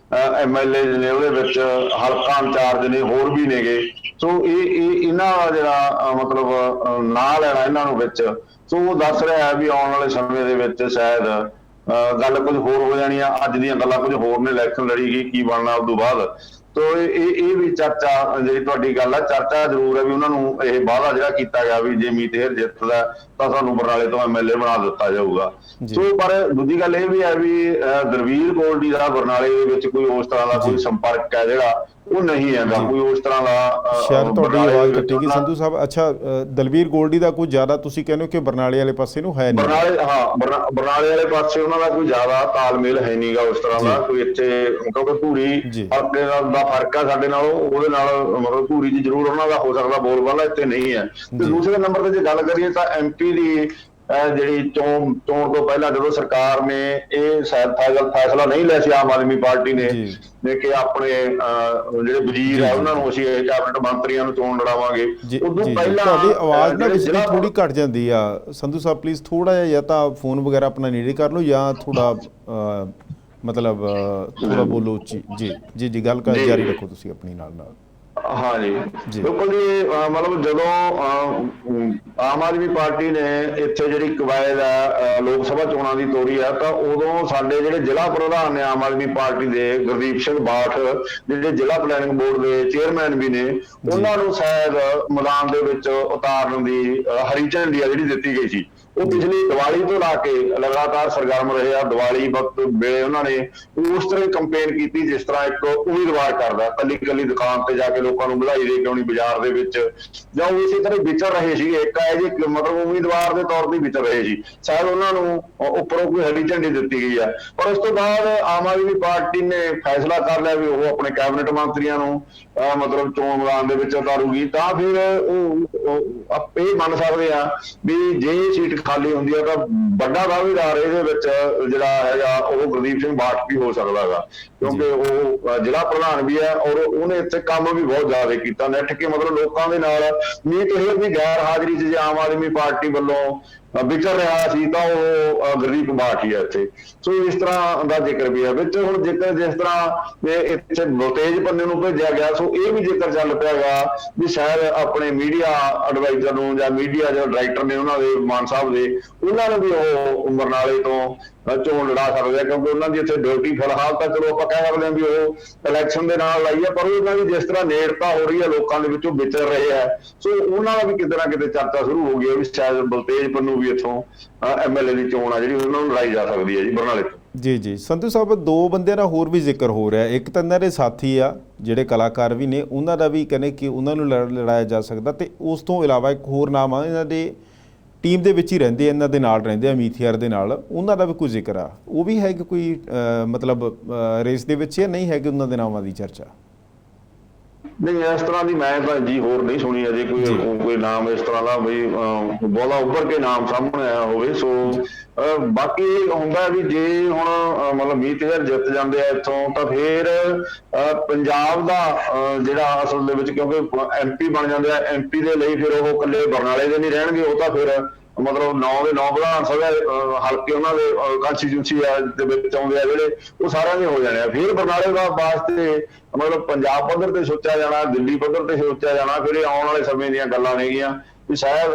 ਐਮਐਲਏ ਨੇ ਉਹਦੇ ਵਿੱਚ ਹਲਕਾ ਇੰਚਾਰਜ ਨੇ ਹੋਰ ਵੀ ਨੇਗੇ। ਸੋ ਇਹ ਇਹ ਇਹਨਾਂ ਦਾ ਜਿਹੜਾ ਮਤਲਬ ਅਹ, ਨਾਂ ਲੈਣਾ ਇਹਨਾਂ ਨੂੰ ਵਿੱਚ ਸੋ ਉਹ ਦੱਸ ਰਿਹਾ ਹੈ ਵੀ ਆਉਣ ਵਾਲੇ ਸਮੇਂ ਦੇ ਵਿੱਚ ਸ਼ਾਇਦ ਅਹ, ਗੱਲ ਕੁਝ ਹੋਰ ਹੋ ਜਾਣੀ ਆ। ਅੱਜ ਦੀਆਂ ਗੱਲਾਂ ਕੁਝ ਹੋਰ ਨੇ ਇਲੈਕਸ਼ਨ ਲੜੀ ਗਈ ਕੀ ਬਣਨਾ ਉਸ ਤੋਂ ਬਾਅਦ। ਤੋ ਇਹ ਇਹ ਵੀ ਚਰਚਾ ਜਿਹੜੀ ਤੁਹਾਡੀ ਗੱਲ ਆ ਚਰਚਾ ਜ਼ਰੂਰ ਹੈ ਵੀ ਉਹਨਾਂ ਨੂੰ ਇਹ ਵਾਅਦਾ ਜਿਹੜਾ ਕੀਤਾ ਗਿਆ ਵੀ ਜੇ ਮੀਤੇਰ ਜਿੱਤਦਾ ਤਾਂ ਸਾਨੂੰ ਬਰਨਾਲੇ ਤੋਂ ਐਮਐਲਏ ਬਣਾ ਦਿੱਤਾ ਜਾਊਗਾ। ਸੋ ਪਰ ਦੂਜੀ ਗੱਲ ਇਹ ਵੀ ਹੈ ਵੀ ਅਹ, ਦਲਵੀਰ ਗੋਲਡੀ ਦਾ ਬਰਨਾਲੇ ਦੇ ਵਿੱਚ ਕੋਈ ਉਸ ਤਰ੍ਹਾਂ ਦਾ ਕੋਈ ਸੰਪਰਕ ਹੈ ਜਿਹੜਾ ਉਹ ਨਹੀਂ ਹੈਗਾ ਕੋਈ ਉਸ ਤਰ੍ਹਾਂ ਦਾ ਸ਼ਾਇਦ ਤੁਹਾਡੀ ਆਵਾਜ਼ ਦੇ ਵਿੱਚ ਕੱਟੀ ਗਈ ਉਹਨਾਂ- ਸੰਧੂ ਸਾਹਿਬ ਅੱਛਾ ਦਲਵੀਰ ਗੋਲਡੀ ਦਾ ਕੋਈ ਜ਼ਿਆਦਾ ਤੁਸੀਂ ਕਹਿੰਦੇ ਹੋ ਕਿ ਬਰਨਾਲੇ ਵਾਲੇ ਪਾਸੇ ਨੂੰ ਹੈ ਨਹੀਂ ਬਰਨਾਲੇ ਹਾਂ ਬਰਨਾ- ਬਰਨਾਲੇ ਵਾਲੇ ਪਾਸੇ ਉਹਨਾਂ ਦਾ ਕੋਈ ਜ਼ਿਆਦਾ ਤਾਲਮੇਲ ਹੈ ਨਹੀਂਗਾ ਉਸ ਤਰ੍ਹਾਂ ਦਾ। ਕੋਈ ਇੱਥੇ ਕਿਉਂਕਿ ਧੂਰੀ। ਆਪਣੇ ਨਾਲ ਦਾ ਫ਼ਰਕ ਆ ਸਾਡੇ ਨਾਲੋਂ ਉਹਦੇ ਨਾਲ ਮਤਲਬ ਧੂਰੀ ਜੀ ਜ਼ਰੂਰ ਉਹਨਾਂ ਦਾ ਹੋ ਸਕਦਾ ਬੋਲਬਾਲਾ ਇੱਥੇ ਨਹੀਂ ਹੈ ਤੇ। ਦੂਸਰੇ ਨੰਬਰ ਤੇ ਜੇ ਗੱਲ ਕਰੀਏ ਤਾਂ ਐਮਪੀ ਦੀ ਜਿਹੜੀ ਚੋਣ ਚੋਣ ਤੋਂ ਪਹਿਲਾਂ ਜਦੋਂ ਸਰਕਾਰ ਨੇ ਇਹ ਸ਼ਾਇਦ ਫੈਸਲਾ ਨਹੀਂ ਲਿਆ ਸੀ ਆਮ ਆਦਮੀ ਪਾਰਟੀ ਨੇ। ਨੇ ਕਿ ਆਪਣੇ ਜਿਹੜੇ ਵਜ਼ੀਰ ਆ। ਉਹਨਾਂ ਨੂੰ ਅਸੀਂ ਕੈਬਨਿਟ ਮੰਤਰੀਆਂ ਨੂੰ ਚੋਣ ਲੜਾਵਾਂਗੇ ਉਦੋਂ। ਪਹਿਲਾਂ ਤੁਹਾਡੀ ਆਵਾਜ਼ ਨਾ ਜਿਹੜੇ ਵਿੱਚ ਦੀ ਜ਼ਿਲ੍ਹਾ- ਥੋੜੀ ਘਟ ਜਾਂਦੀ ਆ ਸੰਧੂ ਸਾਹਿਬ ਪਲੀਜ਼ ਥੋੜਾ ਜਿਹਾ ਜਾਂ ਤਾਂ ਫੋਨ ਵਗੈਰਾ ਆਪਣਾ ਨੇੜੇ ਕਰ ਲਓ ਜਾਂ ਥੋੜਾ ਮਤਲਬ ਥੋੜਾ ਬੋਲੋ ਉੱਚੀ ਜੀ ਜੀ ਜੀ ਗੱਲ ਕਰ। ਜਾਰੀ ਰੱਖੋ ਤੁਸੀਂ ਆਪਣੀ ਨਾਲ ਨਾਲ ਹਾਂ ਜੀ। ਜੀ। ਬਿਲਕੁਲ ਜੀ ਮਤਲਬ ਜਦੋਂ ਆਮ ਆਦਮੀ ਪਾਰਟੀ ਨੇ ਇੱਥੇ ਜਿਹੜੀ ਕਵਾਇਦ ਅਹ, ਲੋਕ ਸਭਾ ਚੋਣਾਂ ਦੀ ਤੋਰੀ ਆ ਤਾਂ ਉਦੋਂ ਸਾਡੇ ਜਿਹੜੇ ਜ਼ਿਲ੍ਹਾ ਪ੍ਰਧਾਨ ਨੇ ਆਮ ਆਦਮੀ ਪਾਰਟੀ ਦੇ ਗੁਰਦੀਪ ਸਿੰਘ ਬਾਠ ਜਿਹੜੇ ਜ਼ਿਲ੍ਹਾ ਪਲੈਨਿੰਗ ਬੋਰਡ ਦੇ ਚੇਅਰਮੈਨ ਵੀ ਨੇ ਉਹਨਾਂ ਨੂੰ ਸ਼ਾਇਦ ਮੈਦਾਨ ਦੇ ਵਿੱਚ ਉਤਾਰਨ ਦੀ ਹਰੀ ਝੰਡੀ ਆ ਜਿਹੜੀ ਦਿੱਤੀ ਗਈ ਸੀ। ਉਹ ਪਿਛਲੀ ਦੀਵਾਲੀ ਤੋਂ ਲਾ ਕੇ ਲਗਾਤਾਰ ਸਰਗਰਮ ਰਹੇ ਆ, ਦੀਵਾਲੀ ਵਕਤ ਵੇਲੇ ਉਹਨਾਂ ਨੇ ਉਸ ਤਰ੍ਹਾਂ ਕੰਪੇਨ ਕੀਤੀ ਜਿਸ ਤਰ੍ਹਾਂ ਇੱਕ ਉਮੀਦਵਾਰ ਕਰਦਾ, ਕੱਲੀ ਕੱਲੀ ਦੁਕਾਨ ਤੇ ਜਾ ਕੇ ਲੋਕਾਂ ਨੂੰ ਵਧਾਈ ਦੇ ਕੇ ਆਉਣੀ ਬਾਜ਼ਾਰ ਦੇ ਵਿੱਚ। ਜਾਂ ਉਹ ਇਸੇ ਤਰ੍ਹਾਂ ਵਿਚਰ ਰਹੇ ਸੀ ਇੱਕ ਹੈ ਜੀ ਮਤਲਬ ਉਮੀਦਵਾਰ ਦੇ ਤੌਰ ਤੇ ਵਿਚਰ ਰਹੇ ਸੀ। ਸ਼ਾਇਦ ਉਹਨਾਂ ਨੂੰ ਉੱਪਰੋਂ ਕੋਈ ਹਰੀ ਝੰਡੀ ਦਿੱਤੀ ਗਈ ਹੈ ਪਰ ਉਸ ਤੋਂ ਬਾਅਦ ਆਮ ਆਦਮੀ ਪਾਰਟੀ ਨੇ ਫੈਸਲਾ ਕਰ ਲਿਆ ਵੀ ਉਹ ਆਪਣੇ ਕੈਬਨਿਟ ਮੰਤਰੀਆਂ ਨੂੰ ਮਤਲਬ ਚੋਣ ਮੈਦਾਨ ਦੇ ਵਿੱਚ ਉਤਾਰੂਗੀ। ਤਾਂ ਫਿਰ ਉਹ ਉਹ ਆਪੇ ਮੰਨ ਸਕਦੇ ਆ ਵੀ ਜੇ ਸੀਟ ਖਾਲੀ ਹੁੰਦੀ ਆ ਤਾਂ ਵੱਡਾ ਦਾਅਵੇਦਾਰ ਇਹਦੇ ਵਿੱਚ ਜਿਹੜਾ ਹੈਗਾ ਉਹ ਗੁਰਦੀਪ ਸਿੰਘ ਬਾਠ ਵੀ ਹੋ ਸਕਦਾ ਹੈਗਾ। ਕਿਉਂਕਿ ਉਹ ਜ਼ਿਲ੍ਹਾ ਪ੍ਰਧਾਨ ਵੀ ਹੈ ਔਰ ਉਹਨੇ ਇੱਥੇ ਕੰਮ ਵੀ ਬਹੁਤ ਜ਼ਿਆਦਾ ਕੀਤਾ। ਨੈਟ ਕੇ ਮਤਲਬ ਲੋਕਾਂ ਦੇ ਨਾਲ ਮੀਤ ਹੇਰ ਦੀ ਗੈਰ ਹਾਜ਼ਰੀ 'ਚ ਜੇ ਆਮ ਆਦਮੀ ਪਾਰਟੀ ਵੱਲੋਂ ਵਿਚਰ ਰਿਹਾ ਸੀ ਤਾਂ ਉਹ ਗਰੀਬ ਗੁਰਦੀਪ ਹੈ ਇੱਥੇ। ਸੋ ਇਸ ਤਰ੍ਹਾਂ ਦਾ ਜ਼ਿਕਰ ਵੀ ਹੈ। ਵਿੱਚ ਹੁਣ ਜੇਕਰ ਜਿਸ ਤਰ੍ਹਾਂ ਇੱਥੇ ਬੋਤੇਜ ਪੰਨੇ ਨੂੰ ਭੇਜਿਆ ਗਿਆ, ਸੋ ਇਹ ਵੀ ਜ਼ਿਕਰ ਚੱਲ ਪਿਆਗਾ ਵੀ ਸ਼ਾਇਦ ਆਪਣੇ ਮੀਡੀਆ ਐਡਵਾਈਜ਼ਰ ਨੂੰ ਜਾਂ ਮੀਡੀਆ ਜੋ ਡਾਇਰੈਕਟਰ ਨੇ ਉਹਨਾਂ ਦੇ, ਮਾਨ ਸਾਹਿਬ ਦੇ, ਉਹਨਾਂ ਨੂੰ ਵੀ ਉਹ ਬਰਨਾਲੇ ਤੋਂ ਚੋਣ ਲੜਾ ਸਕਦੇ ਆ, ਕਿਉਂਕਿ ਉਹਨਾਂ ਦੀ ਇੱਥੇ ਡਿਊਟੀ ਫਿਲਹਾਲ ਤਾਂ ਚਲੋ ਆਪਾਂ ਕਹਿ ਸਕਦੇ ਹਾਂ ਵੀ ਉਹ ਇਲੈਕਸ਼ਨ ਦੇ ਨਾਲ ਲਾਈ ਹੈ ਪਰ ਉਹਨਾਂ ਦੀ ਜਿਸ ਤਰ੍ਹਾਂ ਨੇੜਤਾ ਹੋ ਰਹੀ ਹੈ ਲੋਕਾਂ ਦੇ ਵਿੱਚੋਂ ਵਿਚਰ ਰਹੇ ਆ। ਸੋ ਉਹਨਾਂ ਦਾ ਵੀ ਕਿਤੇ ਨਾ ਕਿਤੇ ਚਰਚਾ ਸ਼ੁਰੂ ਹੋ ਗਈ ਹੈ ਵੀ ਸ਼ਾਇਦ ਬਲਤੇਜ ਪੰਨੂ ਵੀ ਇੱਥੋਂ ਐਮਐਲਏ ਦੀ ਚੋਣ ਆ ਜਿਹੜੀ ਉਹਨਾਂ ਨੂੰ ਲੜਾਈ ਜਾ ਸਕਦੀ ਹੈ ਜੀ, ਬਰਨਾਲੇ ਤੋਂ। ਜੀ ਜੀ। ਸੰਧੂ ਸਾਹਿਬ, ਦੋ ਬੰਦਿਆਂ ਦਾ ਹੋਰ ਵੀ ਜ਼ਿਕਰ ਹੋ ਰਿਹਾ। ਇੱਕ ਤਾਂ ਇਹਨਾਂ ਦੇ ਸਾਥੀ ਆ, ਜਿਹੜੇ ਕਲਾਕਾਰ ਵੀ ਨੇ, ਉਹਨਾਂ ਦਾ ਵੀ ਕਹਿੰਦੇ ਕਿ ਉਹਨਾਂ ਨੂੰ ਲੜ- ਲੜਾਇਆ ਜਾ ਸਕਦਾ ਤੇ ਉਸ ਤੋਂ ਇਲਾਵਾ ਇੱਕ ਹੋਰ ਨਾਮ ਆ, ਇਹਨਾਂ ਦੇ ਟੀਮ ਦੇ ਵਿੱਚ ਹੀ ਰਹਿੰਦੇ ਇਹਨਾਂ ਦੇ ਨਾਲ ਰਹਿੰਦੇ ਆ ਮੀਥੀਆਰ ਦੇ ਨਾਲ। ਉਹਨਾਂ ਦਾ ਵੀ ਕੋਈ ਜ਼ਿਕਰ ਆ। ਉਹ ਵੀ ਹੈ ਕਿ ਕੋਈ ਮਤਲਬ ਰੇਸ ਦੇ ਵਿੱਚ ਜਾਂ ਨਹੀਂ ਹੈਗੇ ਉਹਨਾਂ ਦੇ ਨਾਮਾਂ ਦੀ ਚਰਚਾ? ਨਹੀਂ ਇਸ ਤਰ੍ਹਾਂ ਦੀ ਮੈਂ ਤਾਂ ਜੀ ਹੋਰ ਨਹੀਂ ਸੁਣੀ ਅਜੇ ਕੋਈ। ਕੋਈ ਨਾਮ ਇਸ ਤਰ੍ਹਾਂ ਦਾ ਵੀ ਬਹੁਤਾ ਉੱਭਰ ਕੇ ਨਾਮ ਸਾਹਮਣੇ ਆਇਆ ਹੋਵੇ ਸੋ ਬਾਕੀ ਹੁੰਦਾ ਵੀ ਜੇ ਹੁਣ ਮਤਲਬ ਮੀਤ ਹਜ਼ਾਰ ਜਿੱਤ ਜਾਂਦੇ ਆ ਇੱਥੋਂ ਤਾਂ ਫਿਰ ਪੰਜਾਬ ਦਾ ਜਿਹੜਾ ਅਸਲ ਦੇ ਵਿੱਚ ਕਿਉਂਕਿ ਐਮਪੀ ਬਣ ਜਾਂਦੇ ਆ ਐਮਪੀ ਦੇ ਲਈ ਫਿਰ ਉਹ ਇਕੱਲੇ ਬਰਨਾਲੇ ਦੇ ਨਹੀਂ ਰਹਿਣਗੇ ਉਹ ਤਾਂ ਫਿਰ ਮਤਲਬ ਨੌ ਦੇ ਨੌ ਵਿਧਾਨ ਸਭਾ ਅਹ, ਹਲਕੇ ਉਹਨਾਂ ਦੇ ਕੰਸਟੀਟਿਊਂਸੀ ਦੇ ਵਿੱਚ ਆਉਂਦੇ ਆ ਜਿਹੜੇ ਉਹ ਸਾਰਿਆਂ ਦੇ ਹੋ ਜਾਣੇ ਆ। ਫਿਰ ਬਰਨਾਲੇ ਦਾ ਵਾਸਤੇ ਮਤਲਬ ਪੰਜਾਬ ਪੱਧਰ ਤੇ ਸੋਚਿਆ ਜਾਣਾ ਦਿੱਲੀ ਪੱਧਰ ਤੇ ਸੋਚਿਆ ਜਾਣਾ ਫਿਰ ਇਹ ਆਉਣ ਵਾਲੇ ਸਮੇਂ ਦੀਆਂ ਗੱਲਾਂ ਨੇਗੀਆਂ ਵੀ ਸ਼ਾਇਦ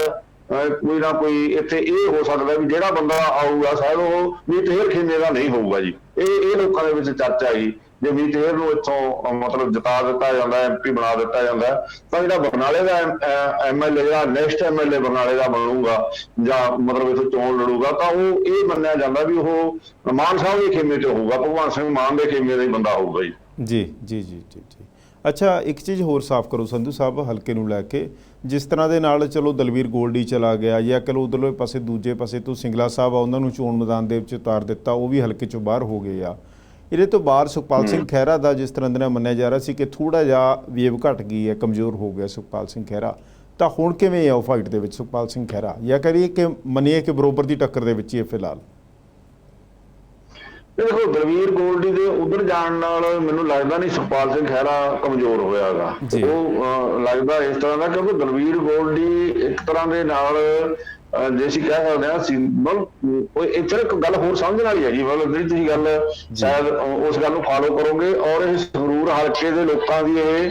ਕੋਈ ਨਾ ਕੋਈ ਇੱਥੇ ਇਹ ਹੋ ਸਕਦਾ ਵੀ ਜਿਹੜਾ ਬੰਦਾ ਆਊਗਾ ਸ਼ਾਇਦ ਉਹ ਮੀਤੇਰ ਖੇਮੇ ਦਾ ਨਹੀਂ ਹੋਊਗਾ ਜੀ। ਇਹ ਇਹ ਲੋਕਾਂ ਦੇ ਵਿੱਚ ਚਰਚਾ ਹੈਗੀ ਜੇ ਮੀਤੇਰ ਨੂੰ ਇੱਥੋਂ ਮਤਲਬ ਜਿਤਾ ਦਿੱਤਾ ਜਾਂਦਾ ਐਮਪੀ ਬਣਾ ਦਿੱਤਾ ਜਾਂਦਾ, ਤਾਂ ਜਿਹੜਾ ਬਰਨਾਲੇ ਦਾ ਐਮਐਲਏ ਜਿਹੜਾ ਨੈਕਸਟ ਐਮਐਲਏ ਬਰਨਾਲੇ ਦਾ ਬਣੂਗਾ, ਜਾਂ ਮਤਲਬ ਇੱਥੋਂ ਚੋਣ ਲੜੂਗਾ, ਤਾਂ ਉਹ ਇਹ ਮੰਨਿਆ ਜਾਂਦਾ ਵੀ ਉਹ ਮਾਨ ਸਾਹਿਬ ਦੇ ਖੇਮੇ 'ਚ ਹੋਊਗਾ, ਭਗਵਾਨ ਸਿੰਘ ਮਾਨ ਦੇ ਖੇਮੇ ਦਾ ਹੀ ਬੰਦਾ ਹੋਊਗਾ ਜੀ। ਜੀ ਜੀ ਜੀ ਜੀ ਅੱਛਾ, ਇੱਕ ਚੀਜ਼ ਹੋਰ ਸਾਫ਼ ਕਰੋ ਸੰਧੂ ਸਾਹਿਬ, ਹਲਕੇ ਨੂੰ ਲੈ ਕੇ। ਜਿਸ ਤਰ੍ਹਾਂ ਦੇ ਨਾਲ ਚਲੋ ਦਲਵੀਰ ਗੋਲਡੀ ਚਲਾ ਗਿਆ, ਜਾਂ ਚਲੋ ਉਧਰਲੇ ਪਾਸੇ ਦੂਜੇ ਪਾਸੇ ਤੋਂ ਸਿੰਗਲਾ ਸਾਹਿਬ ਆ, ਉਹਨਾਂ ਨੂੰ ਚੋਣ ਮੈਦਾਨ ਦੇ ਵਿੱਚ ਉਤਾਰ ਦਿੱਤਾ, ਉਹ ਵੀ ਹਲਕੇ ਚੋਂ ਬਾਹਰ ਹੋ ਗਏ ਆ। ਇਹਦੇ ਤੋਂ ਬਾਹਰ ਸੁਖਪਾਲ ਸਿੰਘ ਖਹਿਰਾ ਦਾ ਜਿਸ ਤਰ੍ਹਾਂ ਦੇ ਨਾਲ ਮੰਨਿਆ ਜਾ ਰਿਹਾ ਸੀ ਕਿ ਥੋੜਾ ਜਿਹਾ ਵੇਵ ਘਟ ਗਈ ਹੈ ਕਮਜ਼ੋਰ ਹੋ ਗਿਆ ਸੁਖਪਾਲ ਸਿੰਘ ਖਹਿਰਾ ਤਾਂ ਹੁਣ ਕਿਵੇਂ ਆ ਉਹ ਫਾਈਟ ਦੇ ਵਿੱਚ ਸੁਖਪਾਲ ਸਿੰਘ ਖਹਿਰਾ? ਜਾਂ ਕਰੀਏ ਕਿ ਮੰਨੀਏ ਕਿ ਬਰੋਬਰ ਦੀ ਟੱਕਰ ਦੇ ਵਿੱਚ ਹੀ ਹੈ ਫਿਲਹਾਲ? ਦੇਖੋ ਦਲਵੀਰ ਗੋਲਡੀ ਦੇ ਉਧਰ ਜਾਣ ਨਾਲ ਮੈਨੂੰ ਲੱਗਦਾ ਨਹੀਂ ਸੁਖਪਾਲ ਸਿੰਘ ਖਹਿਰਾ ਕਮਜ਼ੋਰ ਹੋਇਆਗਾ। ਉਹ ਲੱਗਦਾ ਇਸ ਤਰ੍ਹਾਂ ਦਾ ਕਿਉਂਕਿ ਦਲਵੀਰ ਗੋਲਡੀ ਇੱਕ ਤਰ੍ਹਾਂ ਦੇ ਨਾਲ ਜੇ ਅਸੀਂ ਕਹਿ ਸਕਦੇ ਹਾਂ ਸਿੰਬਲ ਉਹ ਇੱਥੇ ਇੱਕ ਗੱਲ ਹੋਰ ਸਮਝਣ ਵਾਲੀ ਹੈਗੀ ਮਤਲਬ ਜਿਹੜੀ ਤੁਸੀਂ ਗੱਲ ਸ਼ਾਇਦ ਉਸ ਗੱਲ ਨੂੰ ਫਾਲੋ ਕਰੋਗੇ ਔਰ ਇਹ ਸੰਗਰੂਰ ਹਲਕੇ ਦੇ ਲੋਕਾਂ ਦੀ ਇਹ